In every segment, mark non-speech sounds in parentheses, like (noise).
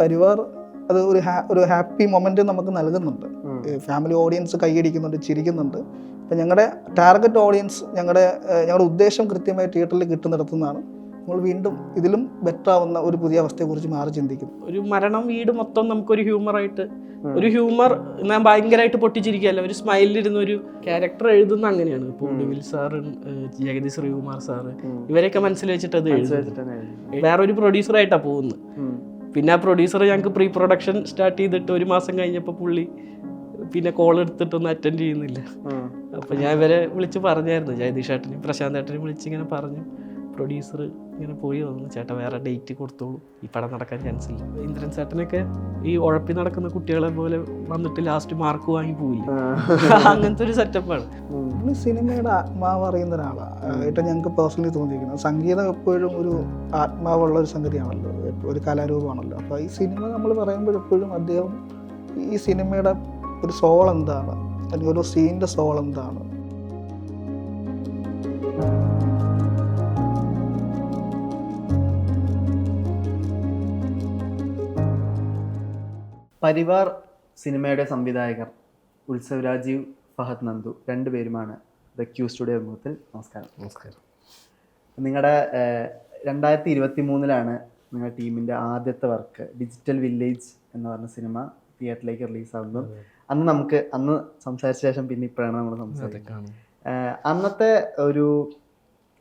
പരിവാർ അത് ഒരു ഒരു ഹാപ്പി മൊമെന്റ് നമുക്ക് നൽകുന്നുണ്ട്. ഫാമിലി ഓഡിയൻസ് കൈയടിക്കുന്നുണ്ട് ചിരിക്കുന്നുണ്ട്. അപ്പം ഞങ്ങളുടെ ടാർഗറ്റ് ഓഡിയൻസ് ഞങ്ങളുടെ ഞങ്ങളുടെ ഉദ്ദേശം കൃത്യമായി തിയേറ്ററിൽ കിട്ടുന്നിടത്തുനിന്നാണ് നമ്മൾ വീണ്ടും ഇതിലും ബെറ്റർ ആവുന്ന ഒരു പുതിയ അവസ്ഥയെക്കുറിച്ച് മാറി ചിന്തിക്കും ഒരു മരണം വീട് മൊത്തം നമുക്കൊരു ഹ്യൂമറായിട്ട് ഒരു ഹ്യൂമർ ഞാൻ ഭയങ്കരമായിട്ട് പൊട്ടിച്ചിരിക്കുകയല്ല ഒരു സ്മൈലിരുന്ന ഒരു ക്യാരക്ടർ എഴുതുന്ന അങ്ങനെയാണ്. ഇപ്പോൾ ഒടുവിൽ സാറ് ജഗതി ശ്രീകുമാർ സാറ് ഇവരെയൊക്കെ മനസ്സിൽ വെച്ചിട്ട് അത് എഴുതുന്നത്. വേറൊരു പ്രൊഡ്യൂസറായിട്ടാണ് പോകുന്നത്. പിന്നെ ആ പ്രൊഡ്യൂസർ ഞങ്ങൾക്ക് പ്രീ പ്രൊഡക്ഷൻ സ്റ്റാർട്ട് ചെയ്തിട്ട് ഒരു മാസം കഴിഞ്ഞപ്പോൾ പുള്ളി പിന്നെ കോൾ എടുത്തിട്ടൊന്നും അറ്റൻഡ് ചെയ്യുന്നില്ല. അപ്പോൾ ഞാൻ ഇവരെ വിളിച്ച് പറഞ്ഞായിരുന്നു. ജഗദീഷ് ഏട്ടനെയും പ്രശാന്ത് ഏട്ടനെയും വിളിച്ച് ഇങ്ങനെ പറഞ്ഞു. പ്രൊഡ്യൂസർ ഇങ്ങനെ പോയി വന്നു. ചേട്ടൻ വേറെ ഡേറ്റ് കൊടുത്തോളൂ. ഈ പടം നടക്കാൻ ചാൻസ് ഇല്ല. ഇന്ദ്രൻ ചേട്ടനൊക്കെ ഈ ഉഴപ്പി നടക്കുന്ന കുട്ടികളെ പോലെ വന്നിട്ട് ലാസ്റ്റ് മാർക്ക് വാങ്ങി പോയില്ല (laughs) അങ്ങനത്തെ ഒരു സെറ്റപ്പാണ് പുള്ളി സിനിമയുടെ ആത്മാവ് അറിയുന്ന ഒരാളാണ് ആയിട്ട് ഞങ്ങൾക്ക് പേഴ്സണലി തോന്നിയിരിക്കുന്നത്. സംഗീതം എപ്പോഴും ഒരു ആത്മാവുള്ള ഒരു സംഗതിയാണല്ലോ. ഒരു കലാരൂപമാണല്ലോ. അപ്പോൾ ഈ സിനിമ നമ്മൾ പറയുമ്പോഴെപ്പോഴും അദ്ദേഹം ഈ സിനിമയുടെ ഒരു സോൾ എന്താണ്? അല്ലെങ്കിൽ ഒരു സീനിന്റെ സോൾ എന്താണ്? പരിവാർ സിനിമയുടെ സംവിധായകർ ഉത്സവ് രാജീവ് ഫഹദ് നന്ദു രണ്ടുപേരുമാണ് ദ ക്യൂ സ്റ്റുഡിയോ അഭിമുഖത്തിൽ. നമസ്കാരം. നമസ്കാരം. നിങ്ങളുടെ രണ്ടായിരത്തി ഇരുപത്തി മൂന്നിലാണ് നിങ്ങളുടെ ടീമിന്റെ ആദ്യത്തെ വർക്ക് ഡിജിറ്റൽ വില്ലേജ് എന്ന് പറഞ്ഞ സിനിമ തിയേറ്ററിലേക്ക് റിലീസാകുന്നു അന്ന് നമുക്ക് അന്ന് സംസാരിച്ച ശേഷം പിന്നെ ഇപ്പോഴാണ് നമ്മൾ സംസാരിക്കുന്നത്. അന്നത്തെ ഒരു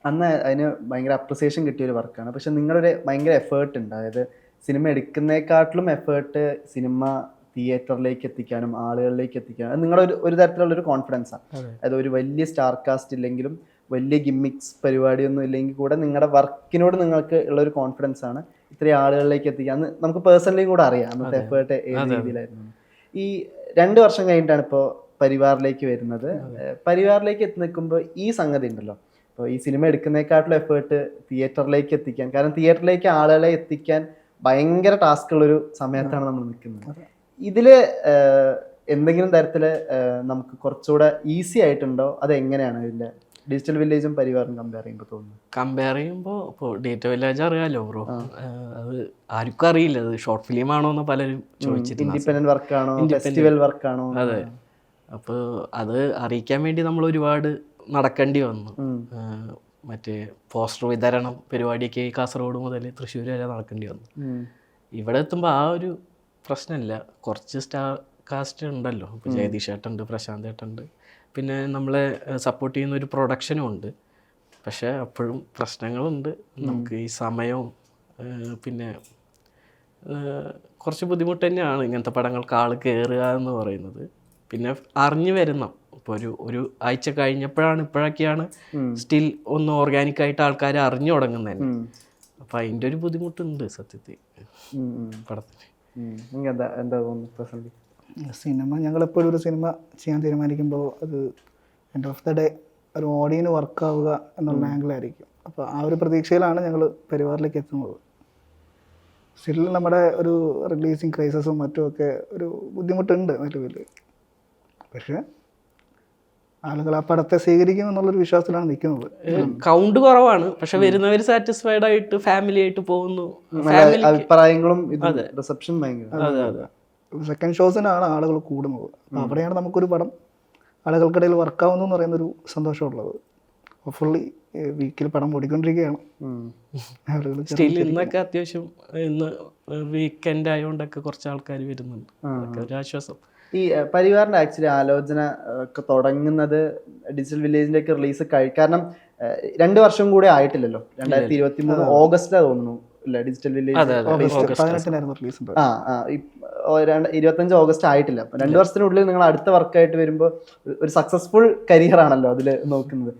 അന്ന് അതിന് ഭയങ്കര അപ്രിസിയേഷൻ കിട്ടിയ ഒരു വർക്കാണ്. പക്ഷെ നിങ്ങളൊരു ഭയങ്കര എഫേർട്ട് ഉണ്ട്. അതായത് സിനിമ എടുക്കുന്നേക്കാട്ടിലും എഫേർട്ട് സിനിമ തിയേറ്ററിലേക്ക് എത്തിക്കാനും ആളുകളിലേക്ക് എത്തിക്കാനും. അത് നിങ്ങളുടെ ഒരു തരത്തിലുള്ള ഒരു തരത്തിലുള്ളൊരു കോൺഫിഡൻസ് ആണ് അതെ. അതായത് ഒരു വലിയ സ്റ്റാർ കാസ്റ്റ് ഇല്ലെങ്കിലും വലിയ ഗിമ്മിക്സ് പരിപാടിയൊന്നും ഇല്ലെങ്കിൽ കൂടെ നിങ്ങളുടെ വർക്കിനോട് നിങ്ങൾക്ക് ഉള്ള ഒരു കോൺഫിഡൻസ് ആണ് ഇത്രയും ആളുകളിലേക്ക് എത്തിക്കുക അന്ന് നമുക്ക് പേഴ്സണലി കൂടെ അറിയാം. അന്നത്തെ എഫേർട്ട് ഏത്. രീതിയിലായിരുന്നു. ഈ രണ്ട് വർഷം കഴിഞ്ഞിട്ടാണ് ഇപ്പോൾ പരിവാറിലേക്ക് വരുന്നത്. പരിവാറിലേക്ക് എത്തി നിൽക്കുമ്പോൾ ഈ സംഗതി ഉണ്ടല്ലോ. ഇപ്പോൾ ഈ സിനിമ എടുക്കുന്നേക്കാട്ടുള്ള എഫേർട്ട് തിയേറ്ററിലേക്ക് എത്തിക്കാൻ. കാരണം തിയേറ്ററിലേക്ക് ആളുകളെ എത്തിക്കാൻ ഭയങ്കര ടാസ്ക് ഉള്ളൊരു സമയത്താണ് നമ്മൾ നിൽക്കുന്നത്. ഇതിൽ എന്തെങ്കിലും തരത്തിൽ നമുക്ക് കുറച്ചുകൂടെ ഈസി ആയിട്ടുണ്ടോ? അത് എങ്ങനെയാണ് ഇതിന്റെ ഡിജിറ്റൽ വില്ലേജും പരിവാറും കമ്പയർ ചെയ്യുമ്പോൾ തോന്നുന്നു കമ്പയർ ചെയ്യുമ്പോൾ ഇപ്പോൾ ഡേറ്റ വില്ലേജ് അറിയാമല്ലോ ബ്രോ അത് ആർക്കും അറിയില്ല. അത് ഷോർട്ട് ഫിലിം ആണോ എന്ന് പലരും ചോദിച്ചിട്ടുണ്ട്. ഇൻഡിപെൻഡന്റ് വർക്കാണോ. ഫെസ്റ്റിവൽ വർക്കാണോ അതെ. അപ്പോൾ അത് അറിയിക്കാൻ വേണ്ടി നമ്മൾ ഒരുപാട് നടക്കേണ്ടി വന്നു. മറ്റേ പോസ്റ്റർ വിതരണം പരിപാടിയൊക്കെ കാസർഗോഡ് മുതൽ തൃശ്ശൂർ വരെ നടക്കേണ്ടി വന്നു. ഇവിടെ എത്തുമ്പോൾ ആ ഒരു പ്രശ്നമില്ല. കുറച്ച് സ്റ്റാർ കാസ്റ്റ് ഉണ്ടല്ലോ. ഇപ്പോൾ ജഗദീഷ് ഏട്ടുണ്ട് പ്രശാന്ത് ഏട്ടുണ്ട് പിന്നെ നമ്മളെ സപ്പോർട്ട് ചെയ്യുന്ന ഒരു പ്രൊഡക്ഷനും ഉണ്ട്. പക്ഷേ അപ്പോഴും പ്രശ്നങ്ങളുണ്ട്. നമുക്ക് ഈ സമയവും പിന്നെ കുറച്ച് ബുദ്ധിമുട്ട് തന്നെയാണ് ഇങ്ങനത്തെ പടങ്ങൾക്ക് ആൾ കയറുക എന്ന് പറയുന്നത്. പിന്നെ അറിഞ്ഞു വരുന്ന. ഇപ്പോൾ ഒരു ഒരു ആഴ്ച കഴിഞ്ഞപ്പോഴാണ് ഇപ്പോഴൊക്കെയാണ് സ്റ്റിൽ ഒന്ന് ഓർഗാനിക് ആയിട്ട് ആൾക്കാർ അറിഞ്ഞു തുടങ്ങുന്നത് തന്നെ. ഉം. അതിന്റെ ഒരു ബുദ്ധിമുട്ടുണ്ട് സത്യത്തിൽ. പടത്തിന്. നിങ്ങൾക്ക് എന്താ എന്താ തോന്നുന്നു പ്രസന്റ്? സിനിമ ഞങ്ങളെപ്പോഴും ഒരു സിനിമ ചെയ്യാൻ തീരുമാനിക്കുമ്പോൾ അത് എൻഡ് ഓഫ് ദ ഡേ ഒരു ഓഡിയന് വർക്കാവുക എന്നുള്ള ആംഗിളായിരിക്കും അപ്പോൾ ആ ഒരു പ്രതീക്ഷയിലാണ് ഞങ്ങൾ പരിവാറിലേക്ക് എത്തുന്നത്. സ്റ്റിൽ നമ്മുടെ ഒരു റിലീസിങ് ക്രൈസസും മറ്റുമൊക്കെ ഒരു ബുദ്ധിമുട്ടുണ്ട് നിലവിൽ പക്ഷേ ആളുകൾ ആ പടത്തെ സ്വീകരിക്കും എന്നുള്ളൊരു വിശ്വാസത്തിലാണ് നിൽക്കുന്നത്. കൗണ്ട് കുറവാണ്. പക്ഷെ വരുന്നവർ സാറ്റിസ്ഫൈഡ് ആയിട്ട് ഫാമിലി ആയിട്ട് പോകുന്നു. അഭിപ്രായങ്ങളും റിസപ്ഷൻ സെക്കൻഡ് ഷോസിനാണ് ആളുകൾ കൂടുന്നത്. അവിടെയാണ് നമുക്കൊരു പടം ആളുകൾക്കിടയിൽ വർക്കാവുന്നു എന്ന് പറയുന്നൊരു സന്തോഷമുള്ളത്. ഫുള്ളി വീക്കിൽ പടം ഓടിക്കൊണ്ടിരിക്കുകയാണ്. സ്റ്റിൽ ഇന്നൊക്കെ അത്യാവശ്യം ഇന്ന് വീക്കെൻഡ് ആയതുകൊണ്ടൊക്കെ കുറച്ച് ആൾക്കാർ വരുന്നുണ്ട്. ഒരു ആശ്വാസം. ഈ പരിവാറിന്റെ ആക്ച്വലി ആലോചന ഒക്കെ തുടങ്ങുന്നത് ഡിജിറ്റൽ വില്ലേജിന്റെ ഒക്കെ റിലീസ് കഴി കാരണം രണ്ട് വർഷം കൂടെ ആയിട്ടില്ലല്ലോ. രണ്ടായിരത്തി ഇരുപത്തി മൂന്ന് ഓഗസ്റ്റിലാ തോന്നുന്നു ഡിജിറ്റൽ വില്ലേജ് ഇരുപത്തഞ്ച് ഓഗസ്റ്റ് ആയിട്ടില്ല. അപ്പൊ രണ്ട് വർഷത്തിനുള്ളിൽ നിങ്ങൾ അടുത്ത വർക്കായിട്ട് വരുമ്പോൾ ഒരു സക്സസ്ഫുൾ കരിയർ ആണല്ലോ അതിൽ നോക്കുന്നത്.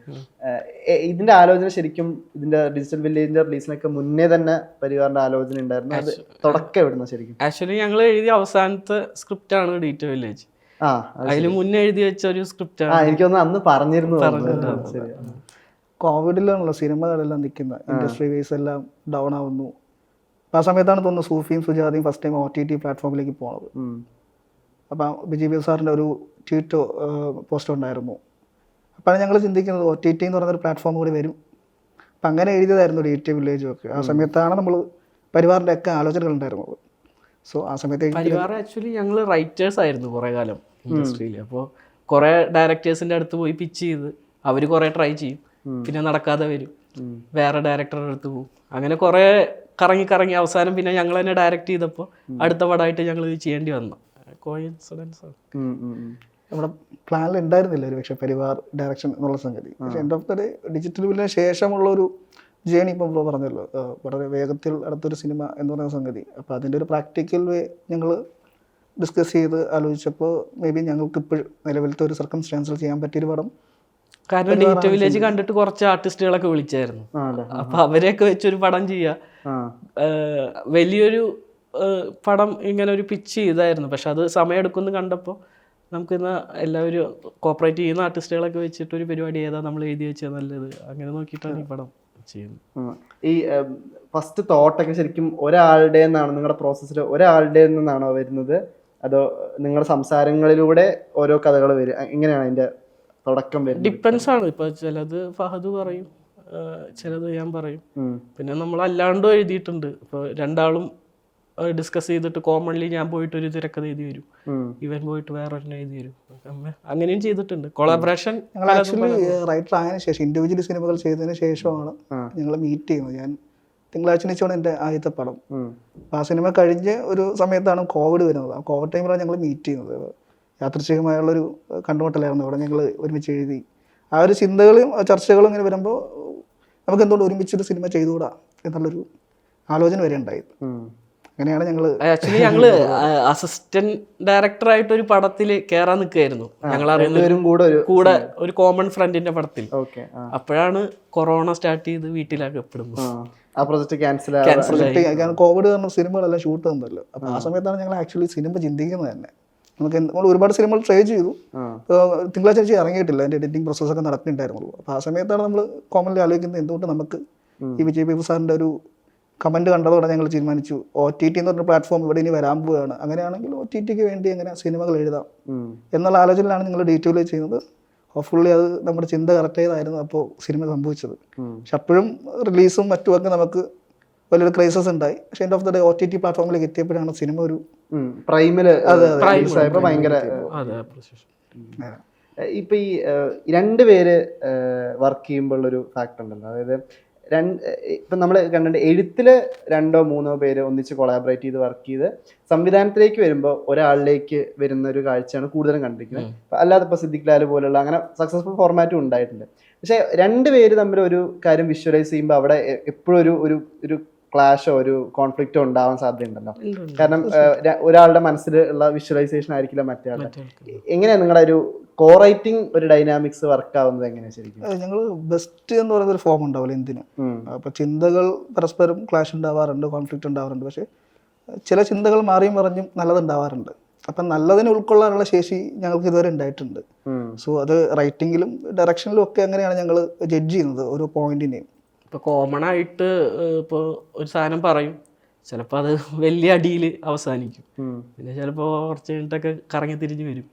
ഇതിന്റെ ആലോചന ശരിക്കും ഇതിന്റെ ഡിജിറ്റൽ വില്ലേജിന്റെ റിലീസിനൊക്കെ മുന്നേ തന്നെ പരിവാറിന്റെ ആലോചന ഉണ്ടായിരുന്നു. അത് തുടക്കം എവിടുന്ന ശരിക്കും? ആക്ച്വലി ഞങ്ങൾ എഴുതിയ അവസാനത്തെ സ്ക്രിപ്റ്റ് ആണ് ഡിജിറ്റൽ വില്ലേജ് ആ അത് അതിൽ മുന്നേ എഴുതി വെച്ച ഒരു സ്ക്രിപ്റ്റ് ആണ്. എനിക്കൊന്ന് അന്ന് പറഞ്ഞിരുന്നു കോവിഡിലാണല്ലോ സിനിമകളെല്ലാം നിൽക്കുന്നത്. ഇൻഡസ്ട്രി വൈസ് എല്ലാം ഡൗൺ ആവുന്നു. ആ സമയത്താണ് തോന്നുന്നത് Sufiyum Sujathayum first time O T T പ്ലാറ്റ്ഫോമിലേക്ക് പോണത്. അപ്പം ബിജി ബി സാറിന്റെ ഒരു ട്വീറ്റ് പോസ്റ്റ് ഉണ്ടായിരുന്നു. അപ്പോഴാണ് ഞങ്ങൾ ചിന്തിക്കുന്നത് ഒ ടി ടി എന്ന് പറയുന്നൊരു പ്ലാറ്റ്ഫോം കൂടി വരും. അപ്പം അങ്ങനെ എഴുതിയതായിരുന്നു ഡി ടി വില്ലേജും ഒക്കെ. ആ സമയത്താണ് നമ്മൾ പരിവാറിന്റെ ഒക്കെ ആലോചനകൾ ഉണ്ടായിരുന്നത്. സോ ആ സമയത്ത് പരിവാർ ആക്ച്വലി ഞങ്ങൾ റൈറ്റേഴ്സ് ആയിരുന്നു കുറേ കാലം ഇൻഡസ്ട്രിയിൽ അപ്പോൾ കുറേ ഡയറക്ടേഴ്സിന്റെ അടുത്ത് പോയി പിച്ച് ചെയ്ത് അവർ കുറേ ട്രൈ ചെയ്യും. പിന്നെ നടക്കാതെ വരും. വേറെ ഡയറക്ടറുടെ അടുത്ത് പോകും അങ്ങനെ കുറേ കറങ്ങി കറങ്ങി അവസാനം പിന്നെ ഞങ്ങൾ തന്നെ ഡയറക്റ്റ് ചെയ്തപ്പോൾ അടുത്ത പടമായിട്ട് ഞങ്ങൾ ഇത് ചെയ്യേണ്ടി വന്നു. കോയിൻസിഡൻസ്. നമ്മുടെ പ്ലാനിൽ ഉണ്ടായിരുന്നില്ല ഒരു പക്ഷേ പരിവാർ ഡയറക്ഷൻ എന്നുള്ള സംഗതി. പക്ഷേ end of the day digital വില്ലിന് ശേഷമുള്ള ഒരു ജേണി ഇപ്പം ഇപ്പോൾ പറഞ്ഞല്ലോ. വളരെ വേഗത്തിൽ അടുത്തൊരു സിനിമ എന്ന് പറയുന്ന സംഗതി. അപ്പോൾ അതിന്റെ ഒരു പ്രാക്ടിക്കൽ വേ ഞങ്ങൾ ഡിസ്കസ് ചെയ്ത് ആലോചിച്ചപ്പോൾ മേ ബി ഞങ്ങൾക്ക് ഇപ്പോൾ നിലവിലത്തെ ഒരു സർക്കംസ്റ്റാൻസിൽ ചെയ്യാൻ പറ്റിയൊരു പടം കാരണം ഡിജിറ്റൽ വില്ലേജ് കണ്ടിട്ട് കുറച്ച് ആർട്ടിസ്റ്റുകളൊക്കെ വിളിച്ചായിരുന്നു. അപ്പൊ അവരെയൊക്കെ വെച്ചൊരു പടം ചെയ്യാ. വലിയൊരു പടം ഇങ്ങനെ ഒരു പിച്ച് ചെയ്തായിരുന്നു. പക്ഷെ അത് സമയമെടുക്കുമെന്ന് കണ്ടപ്പോൾ നമുക്കിന്ന് എല്ലാവരും കോപ്പറേറ്റ് ചെയ്യുന്ന ആർട്ടിസ്റ്റുകളൊക്കെ വെച്ചിട്ട് ഒരു പരിപാടി ഏതാ നമ്മൾ എഴുതി വെച്ചാൽ നല്ലത്? അങ്ങനെ നോക്കിയിട്ടാണ് ഈ പടം ചെയ്യുന്നത്. ഈ ഫസ്റ്റ് തോട്ടൊക്കെ ശരിക്കും ഒരാളുടെ നിന്നാണ് നിങ്ങളുടെ പ്രോസസ്സിൽ ഒരാളുടെ നിന്നാണോ വരുന്നത്? അതോ നിങ്ങളുടെ സംസാരങ്ങളിലൂടെ ഓരോ കഥകൾ വരും? എങ്ങനെയാണ് അതിന്റെ തുടക്കം വരും ഡിപ്പെൻസ് ആണ്. ഇപ്പൊ ചിലത് ഫഹദ് പറയും ചിലത് ഞാൻ പറയും. പിന്നെ നമ്മൾ അല്ലാണ്ടും എഴുതിയിട്ടുണ്ട്. ഇപ്പൊ രണ്ടാളും ഡിസ്കസ് ചെയ്തിട്ട് കോമൺലി ഞാൻ പോയിട്ട് ഒരു തിരക്കഥ എഴുതി വരും. ഇവൻ പോയിട്ട് വേറൊരെണ്ണം എഴുതി വരും. അങ്ങനെയും ചെയ്തിട്ടുണ്ട്. കൊളാബറേഷൻ ഞങ്ങൾ ആക്ച്വലി റൈറ്റർ ആയതിനു ശേഷം ഇൻഡിവിജ്വൽ സിനിമകൾ ചെയ്തതിന് ശേഷമാണ്. ഞങ്ങൾ മീറ്റ് ചെയ്യുന്നത്. ഞാൻ തിങ്കളാഴ്ച നിച്ചാണ് എന്റെ ആദ്യത്തെ പടം. ആ സിനിമ കഴിഞ്ഞ് ഒരു സമയത്താണ് കോവിഡ് വരുന്നത്. ആ കോവിഡ് ടൈമിലാണ് ഞങ്ങൾ മീറ്റ് ചെയ്യുന്നത്. യാദൃച്ഛികമായുള്ളൊരു കണ്ടുമുട്ടലായിരുന്നു. അവിടെ ഞങ്ങൾ ഒരുമിച്ച് എഴുതി. ആ ഒരു ചിന്തകളും ചർച്ചകളും ഇങ്ങനെ വരുമ്പോൾ നമുക്ക് എന്തുകൊണ്ട് ഒരുമിച്ചൊരു സിനിമ ചെയ്തുകൂടാ എന്നുള്ളൊരു ആലോചന വരെ ഉണ്ടായി. അങ്ങനെയാണ് ഞങ്ങൾ ആക്ച്വലി ഞങ്ങൾ അസിസ്റ്റന്റ് ഡയറക്ടർ ആയിട്ട് ഒരു പടത്തിൽ കയറാൻ നിൽക്കുകയായിരുന്നു ഞങ്ങൾ അറിയുന്ന രണ്ടുപേരും കൂടെ ഒരു കൂടെ ഒരു കോമൺ ഫ്രണ്ടിന്റെ പടത്തിൽ. ഓക്കെ അപ്പോഴാണ് കൊറോണ സ്റ്റാർട്ട് ചെയ്ത് വീട്ടിലാക്കപ്പെടുന്നത്. ആ. ആ പ്രൊജക്ട് ക്യാൻസൽ ക്യാൻസൽ കോവിഡ് കാരണം സിനിമകളെല്ലാം ഷൂട്ട് തന്നല്ലോ. അപ്പൊ ആ സമയത്താണ് ഞങ്ങൾ ആക്ച്വലി സിനിമ ചിന്തിക്കുന്നത് തന്നെ. നമുക്ക് നമ്മൾ ഒരുപാട് സിനിമകൾ ട്രൈ ചെയ്തു. തിങ്കളാഴ്ച ആഴ്ച ഇറങ്ങിയിട്ടില്ല. അതിന്റെ എഡിറ്റിംഗ് പ്രോസസ്സൊക്കെ നടക്കുന്നുണ്ടായിരുന്നുള്ളൂ അപ്പോൾ ആ സമയത്താണ് നമ്മൾ കോമൺലി ആലോചിക്കുന്നത് എന്തുകൊണ്ട് നമുക്ക് ഈ വിജയ് ബാബു സാറിന്റെ ഒരു കമന്റ് കണ്ടതോടെ ഞങ്ങൾ തീരുമാനിച്ചു. ഒ ടി ടി എന്ന് പറഞ്ഞ പ്ലാറ്റ്ഫോം ഇവിടെ ഇനി വരാൻ പോവുകയാണ്. അങ്ങനെയാണെങ്കിൽ ഒ ടി ടിക്ക് വേണ്ടി എങ്ങനെ സിനിമകൾ എഴുതാം. എന്നുള്ള ആലോചനയിലാണ് നിങ്ങൾ ഡീറ്റെയിൽ ചെയ്യുന്നത്. ഹോപ്പ്ഫുള്ളി അത് നമ്മുടെ ചിന്ത കറക്റ്റ് ചെയ്തായിരുന്നു അപ്പോൾ സിനിമ സംഭവിച്ചത്. പക്ഷെ അപ്പോഴും റിലീസും മറ്റുമൊക്കെ നമുക്ക് വലിയൊരു ക്രൈസസ് ഉണ്ടായി. പക്ഷെ end of the day O T T പ്ലാറ്റ്ഫോമിലേക്ക് എത്തിയപ്പോഴാണ് സിനിമ ഒരു. പ്രൈമിൽ ഭയങ്കര. ഇപ്പൊ ഈ രണ്ട് പേര് വർക്ക് ചെയ്യുമ്പോൾ ഒരു ഫാക്ട് ഉണ്ടല്ലോ. അതായത് രണ്ട് ഇപ്പൊ നമ്മൾ കണ്ടിട്ട് എഴുത്തിൽ രണ്ടോ മൂന്നോ പേര് ഒന്നിച്ച് കൊളാബറേറ്റ് ചെയ്ത് വർക്ക് ചെയ്ത് സംവിധാനത്തിലേക്ക് വരുമ്പോൾ ഒരാളിലേക്ക് വരുന്ന ഒരു കാഴ്ചയാണ് കൂടുതലും കണ്ടിരിക്കുന്നത്. അല്ലാതെ ഇപ്പൊ സിദ്ദിഖ് ലാൽ പോലുള്ള അങ്ങനെ സക്സസ്ഫുൾ ഫോർമാറ്റും ഉണ്ടായിട്ടുണ്ട്. പക്ഷെ രണ്ട് പേര് തമ്മിൽ ഒരു കാര്യം വിഷ്വലൈസ് ചെയ്യുമ്പോൾ അവിടെ എപ്പോഴും ഒരു ഒരു ഒരു ക്ലാഷോ ഒരു കോൺഫ്ലിക്റ്റോ ഉണ്ടാവാൻ സാധ്യതയുണ്ടല്ലോ. കാരണം ഒരാളുടെ മനസ്സിൽ ഉള്ള വിഷ്വലൈസേഷൻ ആയിരിക്കില്ല മറ്റേ ആളുടെ എങ്ങനെയാ നിങ്ങളുടെ ഒരു കോ റൈറ്റിംഗ് ഒരു ഡൈനാമിക്സ് വർക്ക് ആവുന്നത് എങ്ങനെയാ ശരിക്കും? ഞങ്ങൾ ബെസ്റ്റ് എന്ന് പറയുന്ന ഒരു ഫോം ഉണ്ടാവില്ല എന്തിന്? അപ്പൊ അപ്പോൾ ചിന്തകൾ പരസ്പരം ക്ലാഷ് ഉണ്ടാവാറുണ്ട് കോൺഫ്ലിക്റ്റ് ഉണ്ടാവാറുണ്ട്. പക്ഷേ ചില ചിന്തകൾ മാറിയും മറിഞ്ഞും നല്ലതുണ്ടാവാറുണ്ട് അപ്പം നല്ലതിനെ ഉൾക്കൊള്ളാനുള്ള ശേഷി ഞങ്ങൾക്ക് ഇതുവരെ ഉണ്ടായിട്ടുണ്ട്. സോ അത് റൈറ്റിങ്ങിലും ഡയറക്ഷനിലും ഒക്കെ അങ്ങനെയാണ് ഞങ്ങൾ ജഡ്ജ് ചെയ്യുന്നത് ഓരോ പോയിന്റിനെയും ഇപ്പൊ കോമൺ ആയിട്ട് ഇപ്പോൾ ഇപ്പൊ ഒരു സാധനം പറയും. ചിലപ്പോൾ അത് വലിയ അടിയിൽ അവസാനിക്കും. പിന്നെ ചിലപ്പോൾ കുറച്ച് കഴിഞ്ഞിട്ടൊക്കെ കറങ്ങി തിരിഞ്ഞ് വരും.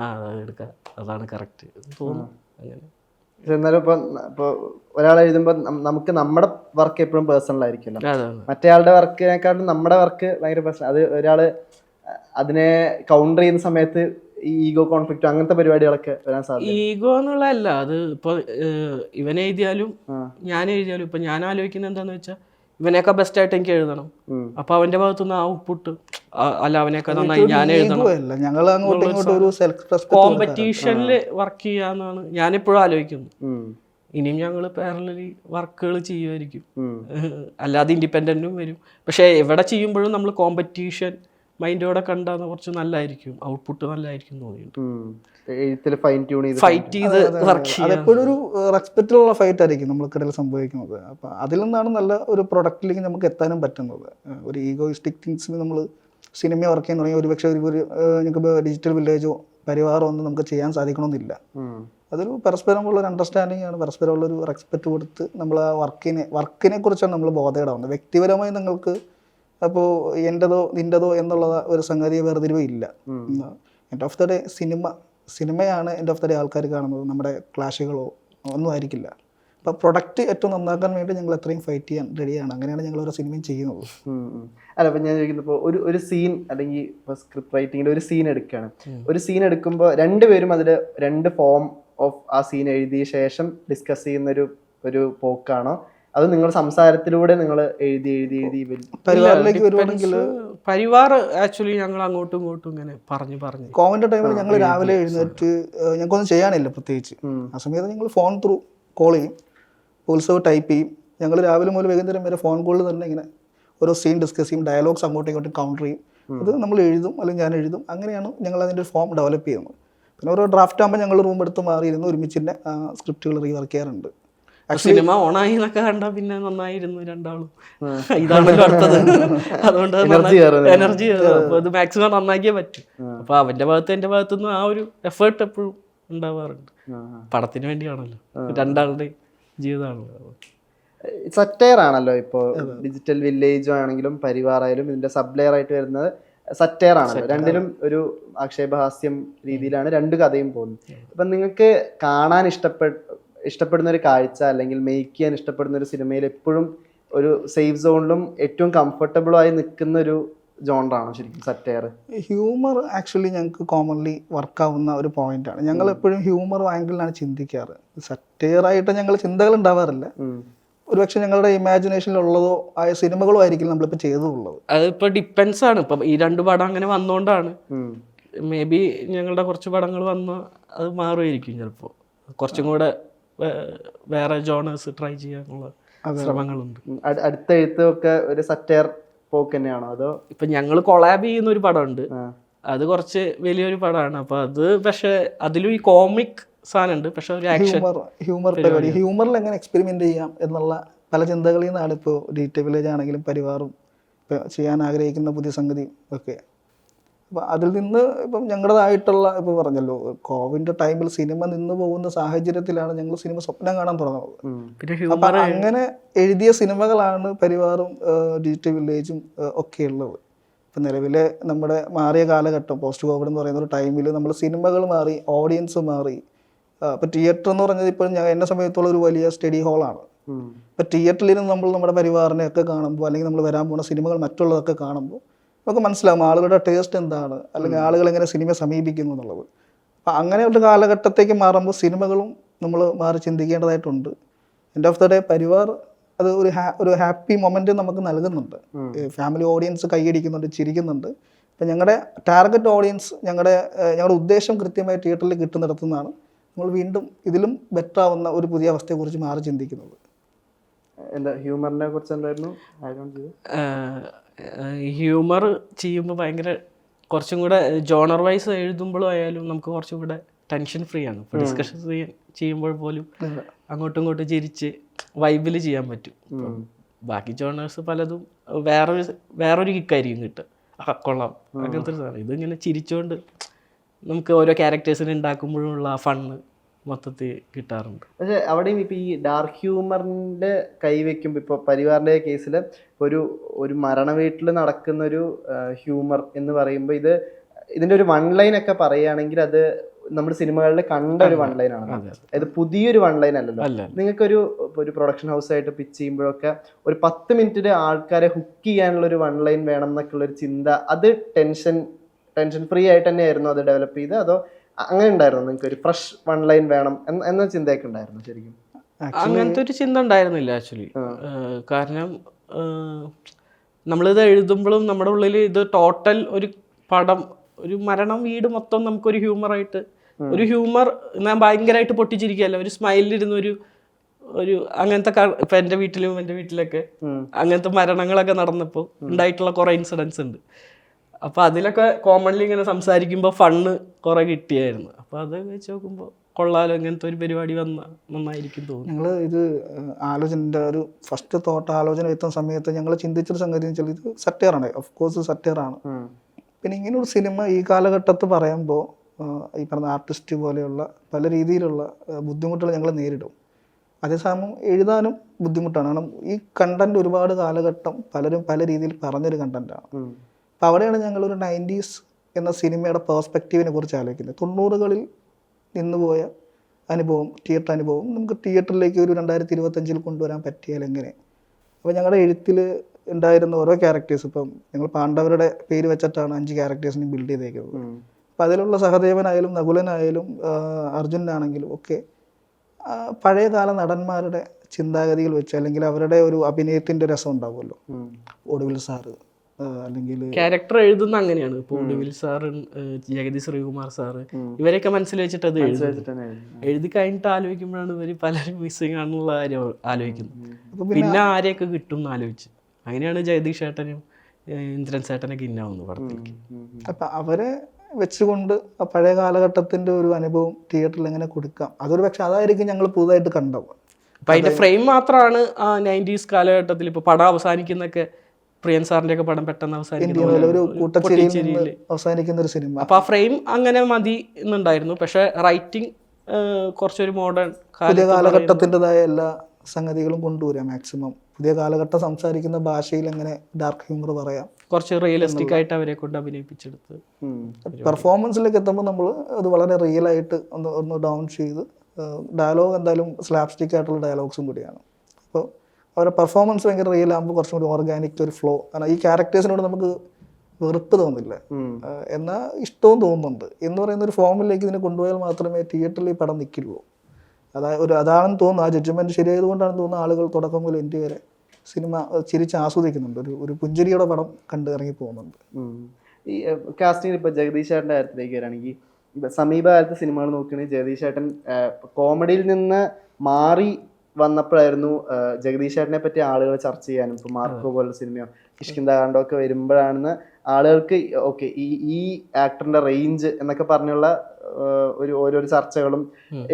ആ അത് എടുക്കാം. അതാണ് കറക്റ്റ് തോന്നും. അങ്ങനെ. എന്നാലും ഇപ്പൊ ഇപ്പൊ ഒരാൾ എഴുതുമ്പോൾ നമുക്ക് നമ്മുടെ വർക്ക് എപ്പോഴും പേഴ്സണൽ ആയിരിക്കുമല്ലോ. അതാണ്. മറ്റേ ആളുടെ വർക്കിനെക്കാട്ടും നമ്മുടെ വർക്ക് ഭയങ്കര പേഴ്സണൽ അത് ഒരാൾ അതിനെ കൗണ്ടർ ചെയ്യുന്ന സമയത്ത് ഈഗോ കോൺഫ്ലിക്റ്റ് അങ്ങനത്തെ പരിപാടികളൊക്കെ വരാൻ സാധ്യത ഈഗോ എന്നുള്ളതല്ല അത് ഇപ്പൊ ഇവനെഴുതിയാലും ഇവൻ എഴുതിയാലും ഞാൻ എഴുതിയാലും ഇപ്പൊ ഞാൻ ആലോചിക്കുന്നത് എന്താന്ന് വെച്ചാൽ ഇവനേക്കാൾ ബെസ്റ്റ് ആയിട്ട് എനിക്ക് എഴുതണം. അപ്പൊ അവന്റെ ഭാഗത്തുനിന്ന് ആ ഉപ്പിട്ട് അല്ല അവനേക്കാൾ നന്നായി ഞാൻ എഴുതണം. അല്ല. ഞങ്ങൾ അങ്ങോട്ടും ഇങ്ങോട്ടും ഒരു സെൽഫ് റെസ്പെക്ട് കോമ്പറ്റീഷനിൽ വർക്ക് ചെയ്യാന്നാണ് ഞാനിപ്പോഴും ആലോചിക്കുന്നത്. ഇനിയും ഞങ്ങൾ പാരലി വർക്കുകൾ ചെയ്യുമായിരിക്കും. അല്ലാതെ ഇൻഡിപെൻഡന്റും വരും. പക്ഷേ എവിടെ ചെയ്യുമ്പോഴും നമ്മൾ കോമ്പറ്റീഷൻ മൈൻഡോടെ കണ്ടാൽ കുറച്ച് നല്ലതായിരിക്കും ഔട്ട്പുട്ട് നല്ലായിരിക്കും തോന്നിയിട്ടുണ്ട്. ഫൈൻ ട്യൂൺ ചെയ്ത് ഫൈറ്റ് ചെയ്ത് വർക്ക് ചെയ്യാൻ. അതെപ്പോഴും ഒരു റെസ്പെക്റ്റിലുള്ള ഫൈറ്റ് ആയിരിക്കും നമ്മൾക്കിടയിൽ സംഭവിക്കുന്നത്. അപ്പം അതിൽ നിന്നാണ് നല്ല ഒരു പ്രൊഡക്റ്റിലേക്ക് നമുക്ക് എത്താനും പറ്റുന്നത്. ഒരു ഈഗോയിസ്റ്റിക് തിങ്സ് നമ്മൾ സിനിമ വർക്ക് ചെയ്യാൻ തുടങ്ങി ഒരുപക്ഷെ ഒരു ഒരു ഞങ്ങൾക്ക് ഡിജിറ്റൽ വില്ലേജോ പരിവാറോ ഒന്നും നമുക്ക് ചെയ്യാൻ സാധിക്കണമെന്നില്ല. അതൊരു പരസ്പരമുള്ള ഒരു അണ്ടർസ്റ്റാൻഡിംഗ് ആണ്. പരസ്പരമുള്ള ഒരു റെസ്പെക്റ്റ് കൊടുത്ത് നമ്മൾ ആ വർക്കിനെ വർക്കിനെ കുറിച്ചാണ് നമ്മൾ ബോധേടാവുന്നത് വ്യക്തിപരമായി നിങ്ങൾക്ക് അപ്പോൾ എന്റെതോ നിന്റെതോ എന്നുള്ള ഒരു സംഗതി വേർതിരിവ് ഇല്ല. End of the day cinema സിനിമയാണ് എൻഡ് ഓഫ് ദ ഡേ ആൾക്കാർ കാണുന്നത്. നമ്മുടെ ക്ലാഷുകളോ ഒന്നും ആയിരിക്കില്ല. അപ്പോൾ പ്രൊഡക്റ്റ് ഏറ്റവും നന്നാക്കാൻ വേണ്ടി ഞങ്ങൾ എത്രയും ഫൈറ്റ് ചെയ്യാൻ റെഡിയാണ് അങ്ങനെയാണ് ഞങ്ങൾ ഓരോ സിനിമയും ചെയ്യുന്നത്. അല്ല അപ്പൊ ഞാൻ ചോദിക്കുന്നത് ഇപ്പോൾ ഒരു ഒരു സീൻ അല്ലെങ്കിൽ ഇപ്പോൾ സ്ക്രിപ്റ്റ് റൈറ്റിങ്ങിന്റെ ഒരു സീൻ എടുക്കുകയാണ്. ഒരു സീൻ എടുക്കുമ്പോൾ രണ്ടുപേരും അതിൽ രണ്ട് ഫോം ഓഫ് ആ സീൻ എഴുതിയ ശേഷം ഡിസ്കസ് ചെയ്യുന്ന ഒരു ഒരു പോക്കാണോ? അത് നിങ്ങൾ സംസാരത്തിലൂടെ നിങ്ങൾ എഴുതി എഴുതി എഴുതി വരും പരിവാറിലേക്ക് വരുവാണെങ്കിൽ പരിവാർ ആക്ച്വലി ഞങ്ങൾ അങ്ങോട്ടും ഇങ്ങോട്ടും ഇങ്ങനെ പറഞ്ഞു പറഞ്ഞു. കോവിന്റെ ടൈമിൽ ഞങ്ങൾ രാവിലെ എഴുന്നേറ്റ് ഞങ്ങൾക്കൊന്നും ചെയ്യാനില്ല പ്രത്യേകിച്ച്. ആ സമയത്ത് ഞങ്ങൾ ഫോൺ ത്രൂ കോൾ ചെയ്യും. ഉത്സവ് ടൈപ്പ് ചെയ്യും. ഞങ്ങൾ രാവിലെ മുതൽ വൈകുന്നേരം വരെ ഫോൺ കോളിൽ തന്നെ ഇങ്ങനെ ഓരോ സീൻ ഡിസ്കസ് ചെയ്യും ഡയലോഗ്സ് അങ്ങോട്ടും ഇങ്ങോട്ടും കൗണ്ടർ ചെയ്യും. അത് നമ്മൾ എഴുതും അല്ലെങ്കിൽ ഞാൻ എഴുതും. അങ്ങനെയാണ് ഞങ്ങൾ അതിന്റെ ഒരു ഫോം ഡെവലപ്പ് ചെയ്യുന്നത്. പിന്നെ ഓരോ ഡ്രാഫ്റ്റ് ആകുമ്പോൾ ഞങ്ങൾ റൂം എടുത്ത് മാറിയിരുന്നു ഒരുമിച്ച് തന്നെ സ്ക്രിപ്റ്റുകൾ റീവർക്ക് ചെയ്യാറുണ്ട്. സിനിമ ഓണായി എന്നൊക്കെ കണ്ടാ പിന്നെ നന്നായിരുന്നു രണ്ടാളും. ഇതാണ് അടുത്തത്. (laughs) അതുകൊണ്ട് എനർജി അത് മാക്സിമം നന്നാക്കിയേ പറ്റും. അപ്പൊ അവന്റെ ഭാഗത്ത് എന്റെ ഭാഗത്തു നിന്ന് ആ ഒരു എഫേർട്ട് എപ്പോഴും ഉണ്ടാവാറുണ്ട്. പടത്തിന് വേണ്ടിയാണല്ലോ. രണ്ടാളുടെ ജീവിതമാണല്ലോ സറ്റയർ ആണല്ലോ ഇപ്പോ. ഡിജിറ്റൽ വില്ലേജ് ആണെങ്കിലും പരിവാർ ആയാലും ഇതിന്റെ സബ് ലെയർ ആയിട്ട് വരുന്നത് സറ്റയർ ആണല്ലോ രണ്ടിലും ഒരു ആക്ഷേപഹാസ്യം രീതിയിലാണ് രണ്ട് കഥയും പോകുന്നത്. അപ്പൊ നിങ്ങൾക്ക് കാണാൻ ഇഷ്ടപ്പെ ഇഷ്ടപ്പെടുന്ന ഒരു കാഴ്ച അല്ലെങ്കിൽ മേക്ക് ചെയ്യാൻ ഇഷ്ടപ്പെടുന്ന ഒരു സിനിമയിൽ എപ്പോഴും ഒരു സേഫ് സോണിലും ഏറ്റവും കംഫർട്ടബിളും ആയി നിൽക്കുന്ന ഒരു ജോണറാണോ ശരിക്കും സറ്റയർ ഹ്യൂമർ ആക്ച്വലി ഞങ്ങൾക്ക് കോമൺലി വർക്കാവുന്ന ഒരു പോയിന്റാണ് ഞങ്ങൾ എപ്പോഴും ഹ്യൂമർ ആംഗിളിലാണ് ചിന്തിക്കാറ്. സറ്റയർ ആയിട്ട് ഞങ്ങൾ ചിന്തകൾ ഉണ്ടാവാറില്ല. ഒരുപക്ഷെ ഞങ്ങളുടെ ഇമാജിനേഷനിലുള്ളതോ ആയ സിനിമകളോ ആയിരിക്കും നമ്മളിപ്പോൾ ചെയ്തിട്ടുള്ളത് അതിപ്പോ ഡിപ്പെൻസ് ആണ്. ഇപ്പം ഈ രണ്ട് പടം അങ്ങനെ വന്നുകൊണ്ടാണ് മേ ബി ഞങ്ങളുടെ കുറച്ച് പടങ്ങൾ വന്ന് അത് മാറുമായിരിക്കും ചിലപ്പോൾ കുറച്ചും കൂടെ വേറെ ജോണേഴ്സ് ട്രൈ ചെയ്യാനുള്ള ശ്രമങ്ങളുണ്ട്. അടുത്ത എഴുത്തൊക്കെ ഒരു സറ്റയർ പോക്ക് തന്നെയാണോ? അതോ? ഇപ്പൊ ഞങ്ങൾ കൊളാബ് ചെയ്യുന്ന ഒരു പടമുണ്ട്. അത് കുറച്ച് വലിയൊരു പടമാണ്. അപ്പൊ അത് പക്ഷെ അതിലും ഈ കോമിക് സാധനമുണ്ട്. പക്ഷെ ഒരു ആക്ഷൻ ഹ്യൂമർ ഹ്യൂമർ പരിപാടി. ഹ്യൂമറിൽ എങ്ങനെ എക്സ്പെരിമെന്റ് ചെയ്യാം എന്നുള്ള പല ചിന്തകളിൽ നിന്നാണ് ഇപ്പോൾ ഡീറ്റെയിൽ വില്ലേജ് ആണെങ്കിലും പരിവാറും ചെയ്യാൻ ആഗ്രഹിക്കുന്ന പുതിയ സംഗതി ഒക്കെ അപ്പോൾ അതിൽ നിന്ന് ഇപ്പം ഞങ്ങളുടേതായിട്ടുള്ള ഇപ്പോൾ പറഞ്ഞല്ലോ കോവിന്റെ ടൈമിൽ സിനിമ നിന്ന് പോകുന്ന സാഹചര്യത്തിലാണ് ഞങ്ങൾ സിനിമ സ്വപ്നം കാണാൻ തുടങ്ങുന്നത്. അപ്പം അങ്ങനെ എഴുതിയ സിനിമകളാണ് പരിവാറും ഡിജിറ്റൽ വില്ലേജും ഒക്കെ ഉള്ളത്. ഇപ്പം നിലവിലെ നമ്മുടെ മാറിയ കാലഘട്ടം പോസ്റ്റ് കോവിഡ് എന്ന് പറയുന്ന ഒരു ടൈമിൽ നമ്മൾ സിനിമകൾ മാറി ഓഡിയൻസ് മാറി. ഇപ്പം തിയേറ്റർ എന്ന് പറഞ്ഞത് ഇപ്പോഴും ഞാൻ എന്നെ സമയത്തുള്ള ഒരു വലിയ സ്റ്റഡി ഹാളാണ് ഇപ്പം തിയേറ്ററിലിരുന്ന് നമ്മൾ നമ്മുടെ പരിവാറിനെയൊക്കെ കാണുമ്പോൾ അല്ലെങ്കിൽ നമ്മൾ വരാൻ പോകുന്ന സിനിമകൾ മറ്റുള്ളതൊക്കെ കാണുമ്പോൾ നമുക്ക് മനസ്സിലാവും ആളുകളുടെ ടേസ്റ്റ് എന്താണ്? അല്ലെങ്കിൽ ആളുകൾ എങ്ങനെ സിനിമയെ സമീപിക്കുന്നു എന്നുള്ളത്. അപ്പം അങ്ങനെ ഒരു കാലഘട്ടത്തേക്ക് മാറുമ്പോൾ സിനിമകളും നമ്മൾ മാറി ചിന്തിക്കേണ്ടതായിട്ടുണ്ട്. End of the day Parivar അത് ഒരു ഹാ ഒരു ഹാപ്പി മൊമെന്റ് നമുക്ക് നൽകുന്നുണ്ട്. ഫാമിലി ഓഡിയൻസ് കൈയടിക്കുന്നുണ്ട് ചിരിക്കുന്നുണ്ട്. അപ്പം ഞങ്ങളുടെ ടാർഗറ്റ് ഓഡിയൻസ് ഞങ്ങളുടെ ഞങ്ങളുടെ ഉദ്ദേശം കൃത്യമായി തിയേറ്ററിൽ കിട്ടുന്നിടത്തുനിന്നാണ് നമ്മൾ വീണ്ടും ഇതിലും ബെറ്റർ ആവുന്ന ഒരു പുതിയ അവസ്ഥയെക്കുറിച്ച് മാറി ചിന്തിക്കുന്നത്. എന്താ ഹ്യൂമറിനെ കുറിച്ച് എന്തായിരുന്നു? ഹ്യൂമർ ചെയ്യുമ്പോൾ ഭയങ്കര കുറച്ചും കൂടെ ജോണർ വൈസ് എഴുതുമ്പോഴും ആയാലും നമുക്ക് കുറച്ചും കൂടെ ടെൻഷൻ ഫ്രീ ആണ്. ഇപ്പോൾ ഡിസ്കഷൻ ചെയ്യുമ്പോൾ പോലും അങ്ങോട്ടും ഇങ്ങോട്ടും ചിരിച്ച് വൈബിൽ ചെയ്യാൻ പറ്റും. ബാക്കി ജോണേഴ്സ് പലതും വേറൊരു വേറൊരു കിക്കായിരിക്കും കിട്ടുക. കൊള്ളാം. അങ്ങനത്തെ ഒരു സാധനം. ഇതിങ്ങനെ ചിരിച്ചുകൊണ്ട് നമുക്ക് ഓരോ ക്യാരക്ടേഴ്സിനെ ഉണ്ടാക്കുമ്പോഴുള്ള ആ ഫണ്ണ് മൊത്തത്തിൽ കിട്ടാറുണ്ട്. പക്ഷേ അവിടെയും ഇപ്പോൾ ഈ ഡാർക്ക് ഹ്യൂമറിന്റെ കൈവയ്ക്കുമ്പോൾ ഇപ്പോൾ പരിവാറിന്റെ കേസിൽ ഒരു ഒരു മരണ വീട്ടിൽ നടക്കുന്നൊരു ഹ്യൂമർ എന്ന് പറയുമ്പോൾ ഇത് ഇതിന്റെ ഒരു വൺ ലൈൻ ഒക്കെ പറയുകയാണെങ്കിൽ അത് നമ്മുടെ സിനിമകളിൽ കണ്ട ഒരു വൺ ലൈൻ ആണ് അതായത് അത്. പുതിയൊരു വൺ ലൈൻ അല്ലല്ലോ. അല്ല നിങ്ങൾക്കൊരു ഒരു പ്രൊഡക്ഷൻ ഹൗസ് ആയിട്ട് പിച്ച് ചെയ്യുമ്പോഴൊക്കെ ഒരു പത്ത് മിനിറ്റിൽ ആൾക്കാരെ ഹുക്ക് ചെയ്യാനുള്ള ഒരു വൺ ലൈൻ വേണം എന്നൊക്കെ ഉള്ള ഒരു ചിന്ത അത് ടെൻഷൻ ടെൻഷൻ ഫ്രീ ആയിട്ട് തന്നെയായിരുന്നു അത് ഡെവലപ്പ് ചെയ്ത് അതോ അങ്ങനെ ഉണ്ടായിരുന്നു നിങ്ങൾക്ക് ഒരു ഫ്രഷ് വൺ ലൈൻ വേണം എന്ന ചിന്തയൊക്കെ ഉണ്ടായിരുന്നു ശരിക്കും? അങ്ങനത്തെ ഒരു ചിന്ത ഉണ്ടായിരുന്നില്ല ആക്ച്വലി കാരണം നമ്മളിത് എഴുതുമ്പോഴും നമ്മുടെ ഉള്ളിൽ ഇത് ടോട്ടൽ ഒരു പടം ഒരു മരണം വീട് മൊത്തം നമുക്കൊരു ഹ്യൂമറായിട്ട് ഒരു ഹ്യൂമർ ഞാൻ ഭയങ്കരമായിട്ട് പൊട്ടിച്ചിരിക്കുകയല്ല ഒരു സ്മൈലിരുന്ന ഒരു ഒരു അങ്ങനത്തെ ഇപ്പൊ എന്റെ വീട്ടിലും എന്റെ വീട്ടിലൊക്കെ അങ്ങനത്തെ മരണങ്ങളൊക്കെ നടന്നപ്പോൾ ഉണ്ടായിട്ടുള്ള കുറേ ഇൻസിഡൻസ് ഉണ്ട്. അപ്പോൾ അതിലൊക്കെ കോമൺലി ഇങ്ങനെ സംസാരിക്കുമ്പോൾ ഫണ്ണ് കുറേ കിട്ടിയായിരുന്നു. അപ്പോൾ അത് വെച്ച് നോക്കുമ്പോൾ കൊള്ളാലോ ഇങ്ങനത്തെ ഒരു പരിപാടി വന്ന നന്നായിരിക്കും തോന്നുന്നു. ഞങ്ങൾ ഇത് ആലോചനന്റെ ഒരു ഫസ്റ്റ് തോട്ട് ആലോചന എത്തുന്ന സമയത്ത് ഞങ്ങൾ ചിന്തിച്ചൊരു സംഗതി എന്ന് വെച്ചാൽ ഇത് സറ്റയറാണ് ഓഫ് കോഴ്സ് സറ്റയറാണ് പിന്നെ ഇങ്ങനെ ഒരു സിനിമ ഈ കാലഘട്ടത്ത് പറയുമ്പോൾ ഈ പറഞ്ഞ ആർട്ടിസ്റ്റ് പോലെയുള്ള പല രീതിയിലുള്ള ബുദ്ധിമുട്ടുകൾ ഞങ്ങൾ നേരിടും. അതേസമയം എഴുതാനും ബുദ്ധിമുട്ടാണ്. കാരണം ഈ കണ്ടന്റ് ഒരുപാട് കാലഘട്ടം പലരും പല രീതിയിൽ പറഞ്ഞൊരു കണ്ടന്റാണ് അപ്പോൾ അവിടെയാണ് ഞങ്ങളൊരു നയന്റീസ് എന്ന സിനിമയുടെ പേഴ്സ്പെക്റ്റീവിനെ കുറിച്ച് ആലോചിക്കുന്നത്. തൊണ്ണൂറുകളിൽ നിന്നുപോയ അനുഭവം തിയേറ്റർ അനുഭവം നമുക്ക് തിയേറ്ററിലേക്ക് ഒരു രണ്ടായിരത്തി ഇരുപത്തഞ്ചിൽ കൊണ്ടുവരാൻ പറ്റിയാൽ എങ്ങനെ? അപ്പോൾ ഞങ്ങളുടെ എഴുത്തിൽ ഉണ്ടായിരുന്ന ഓരോ ക്യാരക്ടേഴ്സ് ഇപ്പം ഞങ്ങൾ പാണ്ഡവരുടെ പേര് വെച്ചിട്ടാണ് അഞ്ച് ക്യാരക്ടേഴ്സിനെ ബിൽഡ് ചെയ്തേക്കുന്നത്. അപ്പം അതിലുള്ള സഹദേവനായാലും നകുലനായാലും അർജുനനാണെങ്കിലും അർജുനാണെങ്കിലും ഒക്കെ പഴയകാല നടന്മാരുടെ ചിന്താഗതികൾ വെച്ച് അല്ലെങ്കിൽ അവരുടെ ഒരു അഭിനയത്തിന്റെ രസം ഉണ്ടാവുമല്ലോ. ഒടുവിൽ സാറ് അല്ലെങ്കിൽ ക്യാരക്ടർ എഴുതുന്ന അങ്ങനെയാണ്. ഇപ്പൊ ഒടുവിൽ സാറ് ജഗതി ശ്രീകുമാർ സാറ് ഇവരെയൊക്കെ മനസ്സിൽ വെച്ചിട്ട് അത് എഴുതും എഴുതി കഴിഞ്ഞിട്ട് ആലോചിക്കുമ്പോഴാണ് ഇവർ പലരും മിസ്സിങ് ആണെന്നുള്ള കാര്യം ആലോചിക്കുന്നത്. പിന്നെ ആരെയൊക്കെ കിട്ടും എന്ന് ആലോചിച്ച്. അങ്ങനെയാണ് ജഗദീഷ് ചേട്ടനും ഏഹ് ഇന്ദ്രൻ ചേട്ടനൊക്കെ ഇന്നാവുന്നു പടത്തിലേക്ക്. അപ്പൊ അവരെ വെച്ചുകൊണ്ട് പഴയ കാലഘട്ടത്തിന്റെ ഒരു അനുഭവം തിയേറ്ററിൽ എങ്ങനെ കൊടുക്കാം? അതൊരു പക്ഷെ അതായിരിക്കും ഞങ്ങൾ പുതുതായിട്ട് കണ്ടത്. അപ്പൊ അതിന്റെ ഫ്രെയിം മാത്രമാണ് നയന്റീസ് കാലഘട്ടത്തിൽ ഇപ്പൊ പടം അവസാനിക്കുന്നൊക്കെ പ്രിയൻ സാറിന്റെ ഒക്കെ പടം പെട്ടെന്ന് അവസാനിക്കുന്ന. ഒരു കൂട്ടച്ചിരിയിൽ അവസാനിക്കുന്ന ഒരു സിനിമ. അപ്പൊ ആ ഫ്രെയിം അങ്ങനെ മതി എന്നുണ്ടായിരുന്നു. പക്ഷെ റൈറ്റിംഗ് കുറച്ചൊരു മോഡേൺ പുതിയ കാലഘട്ടത്തിന്റെതായ എല്ലാ സംഗതികളും കൊണ്ടുവരാം മാക്സിമം. പുതിയ കാലഘട്ടം സംസാരിക്കുന്ന ഭാഷയിൽ അങ്ങനെ ഡാർക്ക് ഹ്യൂമർ പറയാം കുറച്ച് റിയലിസ്റ്റിക് ആയിട്ട് അവരെ കൊണ്ട് അഭിനയിപ്പിച്ചെടുത്ത്. പെർഫോമൻസിലേക്ക് എത്തുമ്പോൾ നമ്മൾ അത് വളരെ റിയൽ ആയിട്ട് ഒന്ന് ഒന്ന് ഡൗൺ ചെയ്ത് ഡയലോഗ് എന്തായാലും സ്ലാപ്സ്റ്റിക് ആയിട്ടുള്ള ഡയലോഗ്സും കൂടിയാണ്. അപ്പോൾ അവരുടെ പെർഫോമൻസ് ഭയങ്കര റിയൽ ആകുമ്പോൾ കുറച്ചും കൂടി ഓർഗാനിക് ഒരു ഫ്ലോ കാരണം ഈ ക്യാരക്ടേഴ്സിനോട് നമുക്ക് വെറുപ്പ് തോന്നില്ല. എന്നാൽ ഇഷ്ടവും തോന്നുന്നുണ്ട്. എന്ന് പറയുന്ന ഒരു ഫോമിലേക്ക് ഇതിനെ കൊണ്ടുപോയാൽ മാത്രമേ തിയേറ്ററിൽ ഈ പടം നിൽക്കുള്ളൂ. അതായത് ഒരു അതാണെന്ന് തോന്നുന്നു. ആ ജഡ്ജ്മെന്റ് ശരിയായതുകൊണ്ടാണെന്ന് തോന്നുന്ന ആളുകൾ തുടക്കം മുതൽ എന്റെ വരെ സിനിമ ചിരിച്ച് ആസ്വദിക്കുന്നുണ്ട്. ഒരു ഒരു പുഞ്ചിരിയുടെ പടം കണ്ട് ഇറങ്ങി പോകുന്നുണ്ട്. ഈ കാസ്റ്റിംഗ് ഇപ്പൊ ജഗദീഷ് ചേട്ടന്റെ കാര്യത്തിലേക്ക് വരികയാണെങ്കിൽ ഇപ്പൊ സമീപകാലത്തെ സിനിമകൾ നോക്കുകയാണെങ്കിൽ ജഗദീഷ് ചേട്ടൻ കോമഡിയിൽ നിന്ന് മാറി വന്നപ്പോഴായിരുന്നു ജഗദീഷേട്ടനെ ജഗദീഷ് ചേട്ടനെ പറ്റി ആളുകൾ ചർച്ച ചെയ്യാനും ഇപ്പൊ മാർക്കോ പോലുള്ള സിനിമയോ കിഷ്കിന്താകാണ്ടോ ഒക്കെ വരുമ്പോഴാണ് ആളുകൾക്ക് ഓക്കെ ഈ ഈ ആക്ടറിന്റെ റേഞ്ച് എന്നൊക്കെ പറഞ്ഞുള്ള ഒരു ഓരോരോ ചർച്ചകളും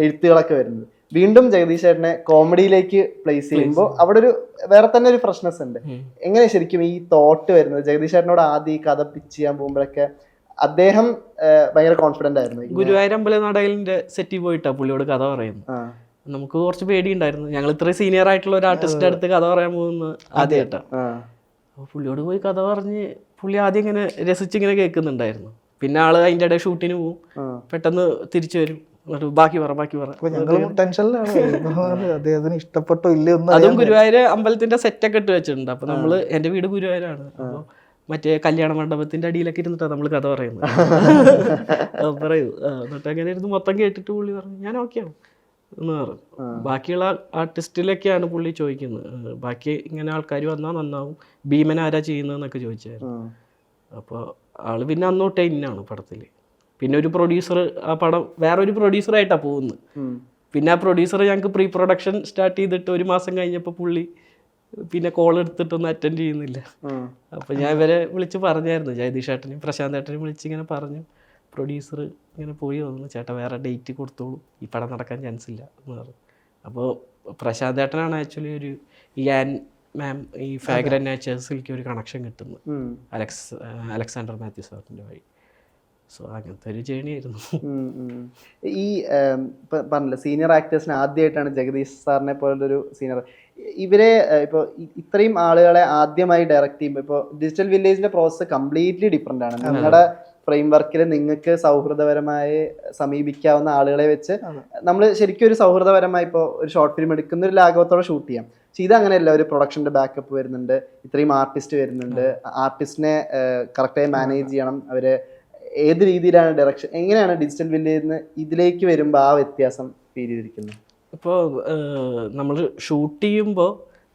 എഴുത്തുകളൊക്കെ വരുന്നത്. വീണ്ടും ജഗദീഷ് ചേട്ടനെ കോമഡിയിലേക്ക് പ്ലേസ് ചെയ്യുമ്പോൾ അവിടെ ഒരു വേറെ തന്നെ ഒരു ഫ്രഷ്നെസ് ഉണ്ട്. എങ്ങനെ ശരിക്കും ഈ തോട്ട് വരുന്നത്? ജഗദീഷ് ചേട്ടനോട് ആദ്യം ഈ കഥ പിച്ച് ചെയ്യാൻ പോകുമ്പോഴൊക്കെ അദ്ദേഹം ഭയങ്കര കോൺഫിഡന്റ് ആയിരുന്നു. ഗുരുവായൂർ അമ്പല നടയിലിന്റെ സെറ്റിൽ പോയിട്ടാ പുള്ളിയോട് കഥ പറയുന്നു ആ. നമുക്ക് കുറച്ച് പേടിയുണ്ടായിരുന്നു. ഞങ്ങൾ ഇത്ര സീനിയർ ആയിട്ടുള്ള ഒരു ആർട്ടിസ്റ്റിന്റെ അടുത്ത് കഥ പറയാൻ പോകുന്നത് ആദ്യമായിട്ടാണ്. അപ്പോൾ പുള്ളിയോട് പോയി കഥ പറഞ്ഞ് പുള്ളി ആദ്യം ഇങ്ങനെ രസിച്ചിങ്ങനെ കേൾക്കുന്നുണ്ടായിരുന്നു. പിന്നെ ആൾ അതിന്റെ ഇടയിൽ ഷൂട്ടിന് പോവും. പെട്ടെന്ന് തിരിച്ചു വരും. ബാക്കി പറ ബാക്കി പറ. അപ്പോൾ ടെൻഷനിലാണ്. (laughs) അദ്ദേഹത്തിന് ഇഷ്ടപ്പെട്ടോ ഇല്ലയോ അതും ഗുരുവായൂർ അമ്പലത്തിന്റെ സെറ്റൊക്കെ ഇട്ട് വെച്ചിട്ടുണ്ട്. അപ്പൊ നമ്മൾ എന്റെ വീട് ഗുരുവായൂരാണ്. അപ്പൊ മറ്റേ കല്യാണ മണ്ഡപത്തിന്റെ അടിയിലൊക്കെ ഇരുന്നിട്ടാ നമ്മൾ കഥ പറയുന്നത്. (laughs) പറയൂ. എന്നിട്ട് അങ്ങനെ ഇരുന്ന് മൊത്തം കേട്ടിട്ട് പുള്ളി പറഞ്ഞു ഞാൻ ഓക്കെയാണ് എന്ന് പറഞ്ഞു. ബാക്കിയുള്ള ആർട്ടിസ്റ്റിലൊക്കെയാണ് പുള്ളി ചോദിക്കുന്നത്. ബാക്കി ഇങ്ങനെ ആൾക്കാർ വന്നാൽ നന്നാവും. ഭീമൻ ആരാ ചെയ്യുന്നതെന്നൊക്കെ ചോദിച്ചായിരുന്നു. അപ്പോൾ ആൾ പിന്നെ അന്നോട്ടേ ഇന്നാണ് പടത്തിൽ. പിന്നെ ഒരു പ്രൊഡ്യൂസർ ആ പടം വേറൊരു പ്രൊഡ്യൂസറായിട്ടാണ് പോകുന്നത്. പിന്നെ ആ പ്രൊഡ്യൂസർ ഞങ്ങൾക്ക് പ്രീ പ്രൊഡക്ഷൻ സ്റ്റാർട്ട് ചെയ്തിട്ട് ഒരു മാസം കഴിഞ്ഞപ്പോൾ പുള്ളി പിന്നെ കോൾ എടുത്തിട്ടൊന്നും അറ്റൻഡ് ചെയ്യുന്നില്ല. അപ്പം ഞാൻ ഇവരെ വിളിച്ച് പറഞ്ഞായിരുന്നു. ജയദീഷ് ഏട്ടനെയും പ്രശാന്ത് ഏട്ടനെയും വിളിച്ച് ഇങ്ങനെ പറഞ്ഞു. പ്രൊഡ്യൂസർ ഇങ്ങനെ പോയി വന്നു. ചേട്ടാ വേറെ ഡേറ്റ് കൊടുത്തോളൂ. ഈ പടം നടക്കാൻ ചാൻസ് ഇല്ല എന്ന് പറഞ്ഞു. അപ്പോൾ പ്രശാന്ത് ഏട്ടനാണ് ആക്ച്വലി ഒരു ഈ ആൻ മാം ഈ ഫാഗ്രൻ നാച്ചേഴ്സിലേക്ക് ഒരു കണക്ഷൻ കിട്ടുന്നത്. അലക്സ് അലക്സാണ്ടർ മാത്യു സാറിന്റെ വഴി. സോ അങ്ങനത്തെ ഒരു ജേണി ആയിരുന്നു. ഈ പറഞ്ഞില്ല സീനിയർ ആക്ടേഴ്സിന് ആദ്യമായിട്ടാണ് ജഗദീഷ് സാറിനെ പോലുള്ളൊരു സീനിയർ ഇവരെ ഇപ്പോൾ ഇത്രയും ആളുകളെ ആദ്യമായി ഡയറക്റ്റ് ചെയ്യുമ്പോൾ ഇപ്പോൾ ഡിജിറ്റൽ വില്ലേജിന്റെ പ്രോസസ്സ് കംപ്ലീറ്റ്ലി ഡിഫറെന്റ് ആണ്. നിങ്ങളുടെ ഫ്രെയിം വർക്കിൽ നിങ്ങൾക്ക് സൗഹൃദപരമായി സമീപിക്കാവുന്ന ആളുകളെ വെച്ച് നമ്മൾ ശരിക്കും ഒരു സൗഹൃദപരമായി ഇപ്പോൾ ഒരു ഷോർട്ട് ഫിലിം എടുക്കുന്ന ഒരു ലാഘവത്തോടെ ഷൂട്ട് ചെയ്യാം. പക്ഷെ ഇത് അങ്ങനെയല്ല. ഒരു പ്രൊഡക്ഷന്റെ ബാക്കപ്പ് വരുന്നുണ്ട്. ഇത്രയും ആർട്ടിസ്റ്റ് വരുന്നുണ്ട്. ആർട്ടിസ്റ്റിനെ കറക്റ്റായി മാനേജ് ചെയ്യണം. അവർ ഏത് രീതിയിലാണ് ഡയറക്ഷൻ എങ്ങനെയാണ് ഡിജിറ്റൽ വില്ലേജിൽ ഇതിലേക്ക് വരുമ്പോൾ ആ വ്യത്യാസം ഫീൽ ചെയ്തിരിക്കുന്നത്? ഇപ്പോൾ നമ്മൾ ഷൂട്ട് ചെയ്യുമ്പോൾ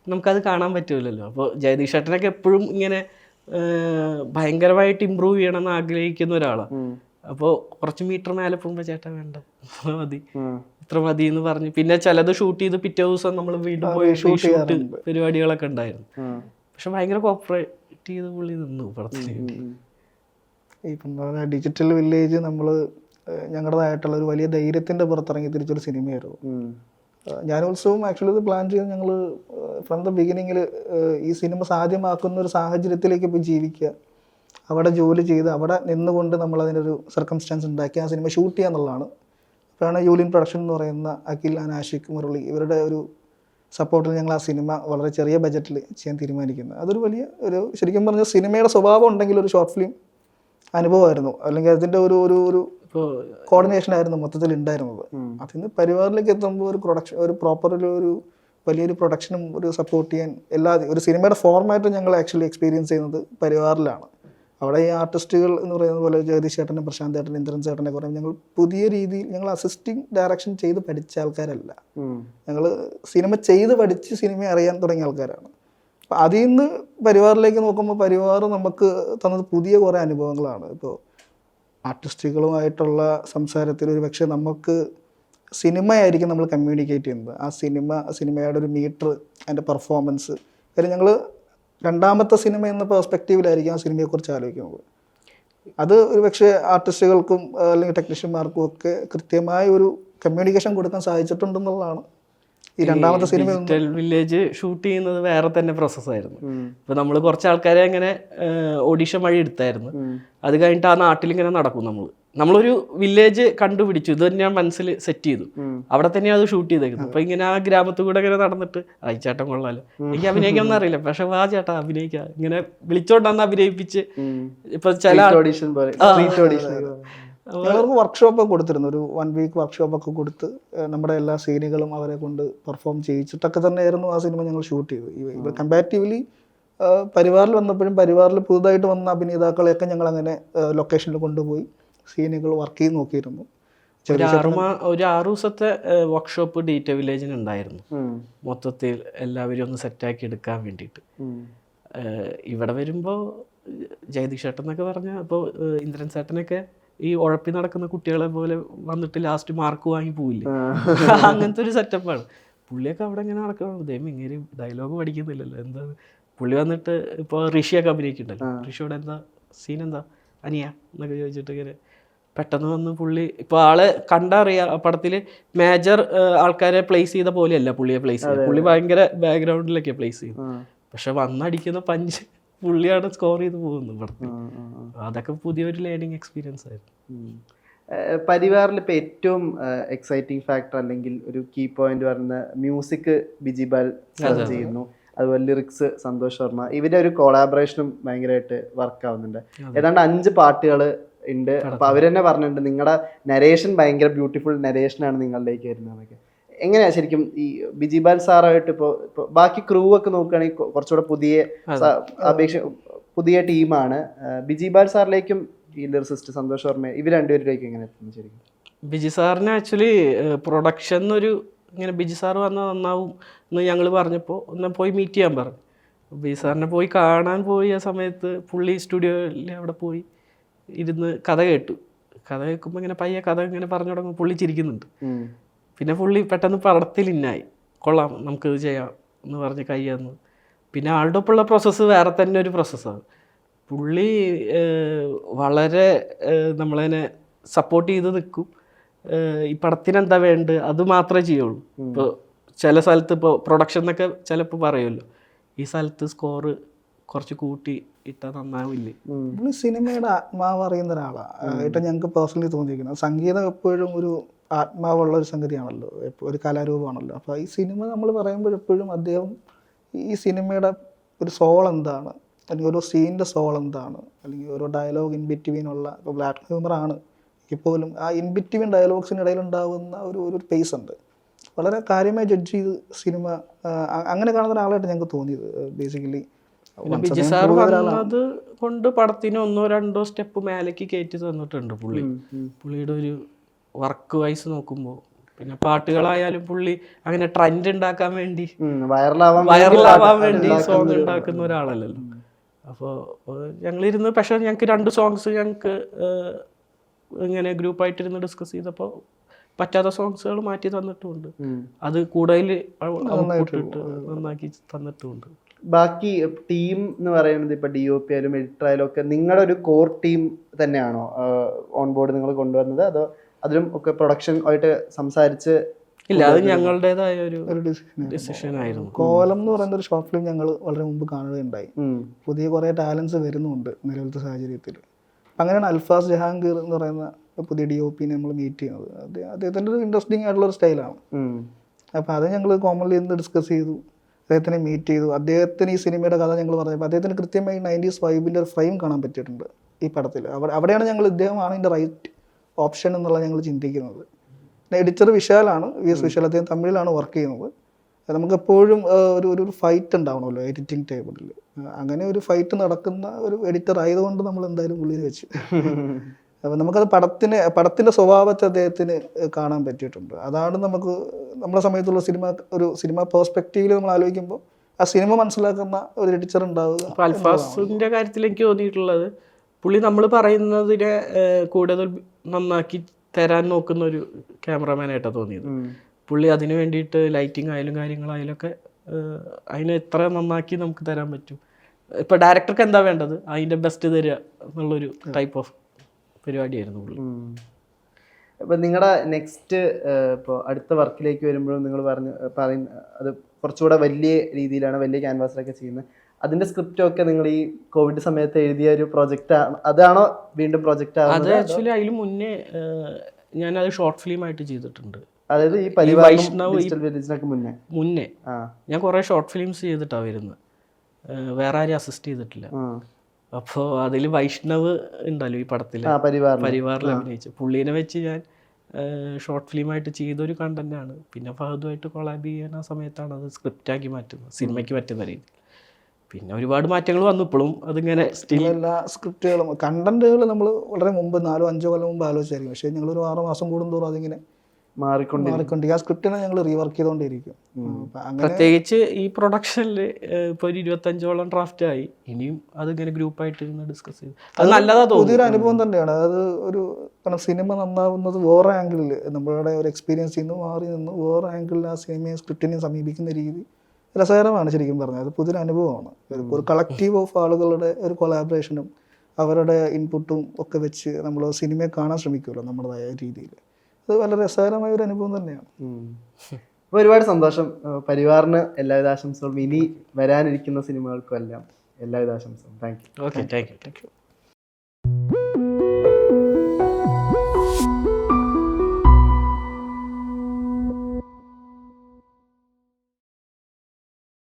നമുക്കത് കാണാൻ പറ്റില്ലല്ലോ അപ്പോൾ ജയദീഷ് ഏട്ടനൊക്കെ എപ്പോഴും ഇങ്ങനെ ഭയങ്കരമായിട്ട് ഇമ്പ്രൂവ് ചെയ്യണമെന്ന് ആഗ്രഹിക്കുന്ന ഒരാളാണ് അപ്പോൾ കുറച്ച് മീറ്റർ മേലെ പോകുമ്പോൾ ചേട്ടാ വേണ്ട. (laughs) ഇത്ര മതി ഇത്ര മതി എന്ന് പറഞ്ഞു. പിന്നെ ചിലത് ഷൂട്ട് ചെയ്ത് പിറ്റേ ദിവസം നമ്മൾ വീണ്ടും പോയി ഷൂട്ട് പരിപാടികളൊക്കെ ഉണ്ടായിരുന്നു. പക്ഷെ ഭയങ്കര കോപ്പറേറ്റ് ചെയ്ത് പുള്ളി നിന്നു പടത്തിന് ഇപ്പം പറഞ്ഞ ഡിജിറ്റൽ വില്ലേജ് നമ്മൾ ഞങ്ങളുടേതായിട്ടുള്ള ഒരു വലിയ ധൈര്യത്തിന്റെ പുറത്തിറങ്ങി തിരിച്ചൊരു സിനിമയായിരുന്നു ഏഹ് ഞാനോത്സവം ആക്ച്വലി ഇത് പ്ലാൻ ചെയ്ത് ഞങ്ങൾ ഫ്രം ദ ബിഗിനിങ്ങിൽ ഈ സിനിമ സാധ്യമാക്കുന്ന ഒരു സാഹചര്യത്തിലേക്ക് ഇപ്പോൾ ജീവിക്കുക. അവിടെ ജോലി ചെയ്ത് അവിടെ നിന്നുകൊണ്ട് നമ്മൾ അതിനൊരു സർക്കംസ്റ്റാൻസ് ഉണ്ടാക്കി ആ സിനിമ ഷൂട്ട് ചെയ്യുക എന്നുള്ളതാണ്. അപ്പോഴാണ് യൂലിൻ പ്രൊഡക്ഷൻ എന്ന് പറയുന്ന അഖിൽ അനാഷിക് മുരളി ഇവരുടെ ഒരു സപ്പോർട്ടിൽ ഞങ്ങൾ ആ സിനിമ വളരെ ചെറിയ ബജറ്റിൽ ചെയ്യാൻ തീരുമാനിക്കുന്നത്. അതൊരു വലിയ ഒരു ശരിക്കും പറഞ്ഞാൽ സിനിമയുടെ സ്വഭാവം ഉണ്ടെങ്കിൽ ഒരു ഷോർട്ട് ഫിലിം അനുഭവമായിരുന്നു. അല്ലെങ്കിൽ അതിന്റെ ഒരു ഒരു ഒരു കോർഡിനേഷൻ ആയിരുന്നു മൊത്തത്തിൽ ഉണ്ടായിരുന്നത് അതിന് പരിവാറിലേക്ക് എത്തുമ്പോൾ ഒരു പ്രൊഡക്ഷൻ ഒരു പ്രോപ്പർ ഒരു വലിയൊരു പ്രൊഡക്ഷനും ഒരു സപ്പോർട്ട് ചെയ്യാൻ എല്ലാ ഒരു സിനിമയുടെ ഫോർമാറ്റ് ഞങ്ങൾ ആക്ച്വലി എക്സ്പീരിയൻസ് ചെയ്യുന്നത് പരിവാറിലാണ്. അവിടെ ഈ ആർട്ടിസ്റ്റുകൾ എന്ന് പറയുന്നത് പോലെ ജഗദീഷ് ചേട്ടനും പ്രശാന്ത് ചേട്ടൻ ഇന്ദ്രൻ ചേട്ടനെ കുറേ ഞങ്ങൾ പുതിയ രീതിയിൽ ഞങ്ങൾ അസിസ്റ്റിംഗ് ഡയറക്ഷൻ ചെയ്ത് പഠിച്ച ആൾക്കാരല്ല. ഞങ്ങൾ സിനിമ ചെയ്ത് പഠിച്ച് സിനിമ അറിയാൻ തുടങ്ങിയ ആൾക്കാരാണ്. അപ്പം അതിൽ നിന്ന് പരിവാറിലേക്ക് നോക്കുമ്പോൾ പരിവാർ നമുക്ക് തന്നത് പുതിയ കുറേ അനുഭവങ്ങളാണ്. ഇപ്പോൾ ആർട്ടിസ്റ്റുകളുമായിട്ടുള്ള സംസാരത്തിൽ ഒരു പക്ഷേ നമുക്ക് സിനിമയായിരിക്കും നമ്മൾ കമ്മ്യൂണിക്കേറ്റ് ചെയ്യുന്നത്. ആ സിനിമ സിനിമയുടെ ഒരു മീറ്റർ അതിന്റെ പെർഫോമൻസ് കാര്യം ഞങ്ങൾ രണ്ടാമത്തെ സിനിമ എന്ന പെർസ്പെക്റ്റീവിലായിരിക്കും ആ സിനിമയെക്കുറിച്ച് ആലോചിക്കുന്നത്. അത് ഒരു പക്ഷേ ആർട്ടിസ്റ്റുകൾക്കും അല്ലെങ്കിൽ ടെക്നീഷ്യന്മാർക്കും ഒക്കെ കൃത്യമായ ഒരു കമ്മ്യൂണിക്കേഷൻ കൊടുക്കാൻ സാധിച്ചിട്ടുണ്ടെന്നുള്ളതാണ് ഈ രണ്ടാമത്തെ സിനിമ ഡിജിറ്റൽ വില്ലേജ് ഷൂട്ട് ചെയ്യുന്നത് വേറെ തന്നെ പ്രോസസ്സായിരുന്നു ഇപ്പൊ നമ്മൾ കുറച്ച് ആൾക്കാരെ ഇങ്ങനെ ഓഡീഷൻ വഴി എടുത്തായിരുന്നു. അത് കഴിഞ്ഞിട്ട് ആ നാട്ടിൽ ഇങ്ങനെ നടക്കും നമ്മൾ നമ്മളൊരു വില്ലേജ് കണ്ടുപിടിച്ചു. ഇത് ഞാൻ മനസ്സിൽ സെറ്റ് ചെയ്തു. അവിടെ തന്നെയാണ് അത് ഷൂട്ട് ചെയ്തേക്കുന്നത്. അപ്പൊ ഇങ്ങനെ ആ ഗ്രാമത്തിൽ കൂടെ ഇങ്ങനെ നടന്നിട്ട് ഐ ചേട്ടൻ കൊള്ളാലോ. എനിക്ക് അഭിനയിക്കാൻ അറിയില്ല. പക്ഷെ വാ ചേട്ടാ അഭിനയിക്കാം. ഇങ്ങനെ വിളിച്ചോണ്ടാന്ന് അഭിനയിപ്പിച്ച് ഇപ്പൊ ചില ഓഡീഷൻ പോലെ. ഞങ്ങൾക്ക് വർക്ക്ഷോപ്പ് കൊടുത്തിരുന്നു. ഒരു വൺ വീക്ക് വർക്ക്ഷോപ്പ് ഒക്കെ കൊടുത്ത് നമ്മുടെ എല്ലാ സീനുകളും അവരെ കൊണ്ട് പെർഫോം ചെയ്യിച്ചിട്ടൊക്കെ തന്നെയായിരുന്നു ആ സിനിമ ഞങ്ങൾ ഷൂട്ട് ചെയ്തത്. ഇവ കമ്പാരിറ്റീവ്ലി പരിവാറിൽ വന്നപ്പോഴും പരിവാറിൽ പുതുതായിട്ട് വന്ന അഭിനേതാക്കളെയൊക്കെ ഞങ്ങൾ അങ്ങനെ ലൊക്കേഷനിൽ കൊണ്ടുപോയി സീനുകൾ വർക്ക് ചെയ്ത് നോക്കിയിരുന്നു. ഒരു ആറ് ദിവസത്തെ വർക്ക്ഷോപ്പ് ഡീറ്റ വില്ലേജിന് ഉണ്ടായിരുന്നു. മൊത്തത്തിൽ എല്ലാവരും ഒന്ന് സെറ്റാക്കി എടുക്കാൻ വേണ്ടിയിട്ട്. ഇവിടെ വരുമ്പോൾ ജയദീഷ് ചേട്ടൻ എന്നൊക്കെ പറഞ്ഞാൽ അപ്പോൾ ഇന്ദ്രൻ ചേട്ടനൊക്കെ ഈ ഉഴപ്പി നടക്കുന്ന കുട്ടികളെ പോലെ വന്നിട്ട് ലാസ്റ്റ് മാർക്ക് വാങ്ങി പോവില്ലേ? (laughs) അങ്ങനത്തെ ഒരു സെറ്റപ്പാണ് പുള്ളിയൊക്കെ അവിടെ ഇങ്ങനെ നടക്കണം ദൈവം ഇങ്ങനെ ഡയലോഗ് പഠിക്കുന്നില്ലല്ലോ. എന്താ പുള്ളി വന്നിട്ട് ഇപ്പോൾ ഋഷിയൊക്കെ അഭിനയിക്കുന്നുണ്ടല്ലോ. ഋഷിയോടെ എന്താ സീൻ എന്താ? അനിയ എന്നൊക്കെ ചോദിച്ചിട്ട് ഇങ്ങനെ പെട്ടെന്ന് വന്ന് പുള്ളി ഇപ്പോൾ ആളെ കണ്ടറിയാം പടത്തിൽ മേജർ ആൾക്കാരെ പ്ലേസ് ചെയ്ത പോലെയല്ല പുള്ളിയെ പ്ലേസ് ചെയ്തത് പുള്ളി ഭയങ്കര ബാക്ക്ഗ്രൗണ്ടിലൊക്കെ പ്ലേസ് ചെയ്തു പക്ഷെ വന്നടിക്കുന്ന പഞ്ച് പുള്ളിയാണ് സ്കോർ ചെയ്ത് പോകുന്നത് പടത്തിൽ അതൊക്കെ പുതിയൊരു ലേണിംഗ് എക്സ്പീരിയൻസ് ആയിരുന്നു. പരിവാറിൽ ഇപ്പോൾ ഏറ്റവും എക്സൈറ്റിംഗ് ഫാക്ടർ അല്ലെങ്കിൽ ഒരു കീ പോയിന്റ് പറയുന്ന മ്യൂസിക് ബിജിബാൽ ബാൽ ചെയ്യുന്നു. അതുപോലെ ലിറിക്സ് സന്തോഷ് വർമ്മ ഇവരുടെ ഒരു കൊളാബറേഷനും ഭയങ്കരമായിട്ട് വർക്ക് ആവുന്നുണ്ട്. ഏതാണ്ട് അഞ്ച് പാട്ടുകൾ ഉണ്ട്. അപ്പൊ അവരെന്നെ പറഞ്ഞിട്ടുണ്ട് നിങ്ങളുടെ നരേഷൻ ഭയങ്കര ബ്യൂട്ടിഫുൾ നരേഷനാണ് നിങ്ങളിലേക്ക് വരുന്നതെന്നൊക്കെ എങ്ങനെയാ ശരിക്കും ഈ ബിജിബാൽ സാറായിട്ട് ഇപ്പോൾ ഇപ്പോൾ ബാക്കി ക്രൂ ഒക്കെ നോക്കുകയാണെങ്കിൽ കുറച്ചുകൂടെ പുതിയ അപേക്ഷ പുതിയ ടീമാണ്. ബിജിബാൽ സാറിലേക്കും ഈ ലിറിസിസ്റ്റ് സന്തോഷ് വർമ്മ ഇവർ രണ്ടുപേരിലേക്കും എങ്ങനെ എത്തുന്നു ശരിക്കും? ബിജി സാറിന് ആക്ച്വലി പ്രൊഡക്ഷൻ ഒരു ഇങ്ങനെ ബിജി സാർ വന്നാൽ നന്നാവും എന്ന് ഞങ്ങൾ പറഞ്ഞപ്പോൾ ഒന്ന് പോയി മീറ്റ് ചെയ്യാൻ പറഞ്ഞു. ബിജി സാറിനെ പോയി കാണാൻ പോയി ആ സമയത്ത് പുള്ളി സ്റ്റുഡിയോയിൽ അവിടെ പോയി ഇരുന്ന് കഥ കേട്ടു. കഥ കേൾക്കുമ്പോൾ ഇങ്ങനെ പയ്യെ കഥ ഇങ്ങനെ പറഞ്ഞു തുടങ്ങുമ്പോൾ പുള്ളി ചിരിക്കുന്നുണ്ട്. പിന്നെ പുള്ളി പെട്ടെന്ന് പടത്തിൽ ഇന്നായി കൊള്ളാം നമുക്കിത് ചെയ്യാം എന്ന് പറഞ്ഞ് കൈ പിന്നെ ആളുടെ ഒപ്പമുള്ള പ്രോസസ്സ് വേറെ തന്നെ ഒരു പ്രോസസ്സാണ് പുള്ളി വളരെ നമ്മളതിനെ സപ്പോർട്ട് ചെയ്ത് നിൽക്കും. ഈ പടത്തിന് എന്താ വേണ്ടത്? അത് മാത്രമേ ചെയ്യുള്ളൂ. ഇപ്പോൾ ചില സ്ഥലത്ത് ഇപ്പോൾ പ്രൊഡക്ഷൻ എന്നൊക്കെ ചിലപ്പോൾ പറയുമല്ലോ. ഈ സ്ഥലത്ത് സ്കോറ് കുറച്ച് കൂട്ടി ഇട്ടാൽ നന്നാവില്ലേ? പുള്ളി സിനിമയുടെ ആത്മാവ് അറിയുന്ന ഒരാളാണ് ഇപ്പം ഞങ്ങൾക്ക് പേഴ്സണലി തോന്നിയിരിക്കുന്നത് സംഗീതം എപ്പോഴും ഒരു ആത്മാവുള്ള ഒരു സംഗതിയാണല്ലോ. എപ്പോൾ ഒരു കലാരൂപമാണല്ലോ. അപ്പോൾ ഈ സിനിമ നമ്മൾ പറയുമ്പോൾ എപ്പോഴും അദ്ദേഹം ഈ സിനിമയുടെ ഒരു സോൾ എന്താണ്? അല്ലെങ്കിൽ ഓരോ സീനിന്റെ സോൾ എന്താണ്? അല്ലെങ്കിൽ ഓരോ ഡയലോഗ് ഇൻ ബിറ്റ്വീൻ ഉള്ള ഇപ്പോൾ ബ്ലാക്ക് ഹ്യൂമറാണ് ഇപ്പോഴും ആ ഇൻ ബിറ്റ്വീൻ ഡയലോഗ്സിനിടയിൽ ഉണ്ടാകുന്ന ഒരു ഒരു പേസ് ഉണ്ട്. വളരെ കാര്യമായി ജഡ്ജ് ചെയ്ത് സിനിമ അങ്ങനെ കാണുന്ന ഒരാളായിട്ട് ഞങ്ങൾക്ക് തോന്നിയത് ബേസിക്കലി കൊണ്ട് പടത്തിന് ഒന്നോ രണ്ടോ സ്റ്റെപ്പ് മേലേക്ക് കയറ്റി തന്നിട്ടുണ്ട് പുള്ളി. പുള്ളിയുടെ ഒരു വർക്ക് വൈസ് നോക്കുമ്പോൾ പിന്നെ പാട്ടുകളായാലും പുള്ളി അങ്ങനെ ട്രെൻഡ് ഉണ്ടാക്കാൻ വേണ്ടി വൈറലാവാൻ വൈറലാവാൻ വേണ്ടി സോങ് ഉണ്ടാക്കുന്ന ഒരാളല്ലല്ലോ. അപ്പോൾ ഞങ്ങളിരുന്ന് പക്ഷെ ഞങ്ങൾക്ക് രണ്ട് സോങ്സ് ഞങ്ങൾക്ക് ഇങ്ങനെ ഗ്രൂപ്പായിട്ടിരുന്ന് ഡിസ്കസ് ചെയ്തപ്പോൾ പറ്റാത്ത സോങ്സുകൾ മാറ്റി തന്നിട്ടുണ്ട്. അത് കൂടുതൽ നന്നാക്കി തന്നിട്ടുമുണ്ട് ബാക്കി ടീം എന്ന് പറയുന്നത് ഇപ്പൊ ഡി ഒ പി ആയാലും എഡിറ്റർ ആയാലും ഒക്കെ നിങ്ങളുടെ ഒരു കോർ ടീം തന്നെയാണോ ഓൺ ബോർഡ് നിങ്ങൾ കൊണ്ടുവന്നത്? അതോ അതിലും ഒക്കെ പ്രൊഡക്ഷൻ ആയിട്ട് സംസാരിച്ച് ഇല്ല അത് ഞങ്ങളുടേതായ ഒരു ഡിസിഷൻ ആയിരുന്നു. കോലം എന്ന് പറയുന്ന ഒരു ഷോർട്ട് ഫിലിം ഞങ്ങൾ വളരെ മുമ്പ് കാണുകയുണ്ടായി. പുതിയ കുറേ ടാലൻസ് വരുന്നുണ്ട് നിലവിലത്തെ സാഹചര്യത്തിൽ. അങ്ങനെയാണ് അൽഫാസ് ജഹാംഗീർ എന്ന് പറയുന്ന പുതിയ ഡി ഒ പിന്നെ നമ്മൾ മീറ്റ് ചെയ്യുന്നത്. അദ്ദേഹം അദ്ദേഹത്തിന്റെ ഒരു ഇൻട്രസ്റ്റിംഗ് ആയിട്ടുള്ള ഒരു സ്റ്റൈലാണ് അപ്പോൾ അത് ഞങ്ങൾ കോമൺലി ഇന്ന് ഡിസ്കസ് ചെയ്തു. അദ്ദേഹത്തിനെ മീറ്റ് ചെയ്തു. അദ്ദേഹത്തിന് ഈ സിനിമയുടെ കഥ ഞങ്ങൾ പറഞ്ഞപ്പോൾ അദ്ദേഹത്തിന് കൃത്യമായി നയന്റീസ് വൈബിന്റെ ഒരു ഫ്രെയിം കാണാൻ പറ്റിയിട്ടുണ്ട് ഈ പടത്തിൽ. അവിടെ അവിടെയാണ് ഞങ്ങൾ ഇദ്ദേഹമാണ് ഇതിന്റെ റൈറ്റ് ഓപ്ഷൻ എന്നുള്ള ഞങ്ങൾ ചിന്തിക്കുന്നത്. എഡിറ്റർ വിശാലാണ് വി എസ് വിശാൽ അദ്ദേഹം തമിഴിലാണ് വർക്ക് ചെയ്യുന്നത്. നമുക്കെപ്പോഴും നമുക്ക് എപ്പോഴും ഒരു ഒരു ഫൈറ്റ് ഉണ്ടാവണമല്ലോ എഡിറ്റിംഗ് ടേബിളിൽ അങ്ങനെ ഒരു ഫൈറ്റ് നടക്കുന്ന ഒരു എഡിറ്റർ ആയതുകൊണ്ട് നമ്മൾ എന്തായാലും ഉള്ളിൽ വെച്ച്. (laughs) അപ്പം നമുക്കത് പടത്തിന് പടത്തിന്റെ സ്വഭാവത്തെ അദ്ദേഹത്തിന് കാണാൻ പറ്റിയിട്ടുണ്ട്. അതാണ് നമുക്ക് നമ്മുടെ സമയത്തുള്ള സിനിമ ഒരു സിനിമ പേഴ്സ്പെക്റ്റീവിൽ നമ്മൾ ആലോചിക്കുമ്പോൾ ആ സിനിമ മനസ്സിലാക്കുന്ന ഒരു എഡിറ്റർ ഉണ്ടാവുക അപ്പോൾ അൽഫാസിന്റെ കാര്യത്തിൽ എനിക്ക് തോന്നിയിട്ടുള്ളത് പുള്ളി നമ്മൾ പറയുന്നതിനെ കൂടുതൽ നന്നാക്കി തരാൻ നോക്കുന്ന ഒരു ക്യാമറമാനായിട്ടാണ് തോന്നിയത്. പുള്ളി അതിനു വേണ്ടിയിട്ട് ലൈറ്റിംഗ് ആയാലും കാര്യങ്ങളായാലും ഒക്കെ അതിനെ എത്ര നന്നാക്കി നമുക്ക് തരാൻ പറ്റും. ഇപ്പൊ ഡയറക്ടർക്ക് എന്താ വേണ്ടത്? അതിന്റെ ബെസ്റ്റ് തരിക എന്നുള്ളൊരു ടൈപ്പ് ഓഫ് പരിപാടിയായിരുന്നു പുള്ളി. അപ്പൊ നിങ്ങളുടെ നെക്സ്റ്റ് ഇപ്പോൾ അടുത്ത വർക്കിലേക്ക് വരുമ്പോഴും നിങ്ങൾ പറഞ്ഞു പറയുന്ന അത് കുറച്ചുകൂടെ വലിയ രീതിയിലാണ് വലിയ ക്യാൻവാസിലൊക്കെ ചെയ്യുന്നത്. അതിന്റെ സ്ക്രിപ്റ്റ് ഒക്കെ നിങ്ങൾ ഈ കോവിഡ് സമയത്ത് എഴുതിയ ഒരു പ്രോജക്റ്റ് ആണ് അതാണോ വീണ്ടും പ്രോജക്റ്റ് അത് ആക്ച്വലി അതിന് മുന്നേ ഞാൻ അത് ഷോർട്ട് ഫിലിം ആയിട്ട് ചെയ്തിട്ടുണ്ട്. അതായത് ഈ വൈഷ്ണവ് മുന്നേ. മുന്നേ. ഞാൻ കുറെ ഷോർട്ട് ഫിലിംസ് ചെയ്തിട്ടാണ് വരുന്നത് വേറെ ആരും അസിസ്റ്റ് ചെയ്തിട്ടില്ല. അപ്പോൾ അതിൽ വൈഷ്ണവ് ഉണ്ടല്ലോ ഈ പടത്തിൽ പരിവാറിൽ അഭിനയിച്ചു. പുള്ളീനെ വെച്ച് ഞാൻ ഷോർട്ട് ഫിലിമായിട്ട് ചെയ്തൊരു കണ്ടന്റ് ആണ്. പിന്നെ ഫഹദുമായിട്ട് കൊളാബ് ചെയ്യുന്ന ആ സമയത്താണ് അത് സ്ക്രിപ്റ്റാക്കി മാറ്റുന്നത് സിനിമയ്ക്ക് പറ്റുന്ന രീതി പിന്നെ ഒരുപാട് മാറ്റങ്ങൾ വന്നു ഇപ്പോഴും അതിങ്ങനെ സ്റ്റിൽ എല്ലാ സ്ക്രിപ്റ്റുകളും കണ്ടന്റുകൾ നമ്മൾ വളരെ മുമ്പ് നാലോ അഞ്ചോ കൊല്ലം മുമ്പ് ആലോചിച്ചായിരിക്കും പക്ഷേ ഞങ്ങൾ ഒരു ആറ് മാസം കൂടുന്തോറും അതിങ്ങനെ മാറിക്കൊണ്ട് മാറിക്കൊണ്ടിരിക്കും. ആ സ്ക്രിപ്റ്റിനെ ഞങ്ങൾ റീവർക്ക് ചെയ്തുകൊണ്ടിരിക്കും പ്രത്യേകിച്ച് ഈ പ്രൊഡക്ഷനിൽ ഇപ്പോൾ ഒരു ഇരുപത്തഞ്ചോളം ഡ്രാഫ്റ്റ് ആയി. ഇനിയും അതിങ്ങനെ ഗ്രൂപ്പായിട്ട് ഇരുന്ന് ഡിസ്കസ് ചെയ്തു. അത് നല്ലതാ പുതിയൊരു അനുഭവം തന്നെയാണ്. അതായത് ഒരു കാരണം സിനിമ നന്നാവുന്നത് വേറെ ആംഗിളിൽ നമ്മളുടെ ഒരു എക്സ്പീരിയൻസിൽ നിന്ന് മാറി നിന്ന് വേറെ ആംഗിളിൽ ആ സിനിമയും സ്ക്രിപ്റ്റിനെയും സമീപിക്കുന്ന രീതി രസകരമാണ് ശരിക്കും പറഞ്ഞത് അത് പുതിയൊരു അനുഭവമാണ്. ഒരു- കളക്റ്റീവ് ഓഫ് ആളുകളുടെ ഒരു കൊളാബറേഷനും അവരുടെ ഇൻപുട്ടും ഒക്കെ വെച്ച് നമ്മൾ സിനിമയെ കാണാൻ ശ്രമിക്കുമല്ലോ നമ്മുടേതായ രീതിയിൽ അത് വളരെ രസകരമായ ഒരു അനുഭവം തന്നെയാണ്. അപ്പൊ ഒരുപാട് സന്തോഷം. പരിവാറിന് എല്ലാവിധ ആശംസകളും. ഇനി വരാനിരിക്കുന്ന സിനിമകൾക്കും എല്ലാം എല്ലാവിധ ആശംസകളും. Thank you okay thank you thank you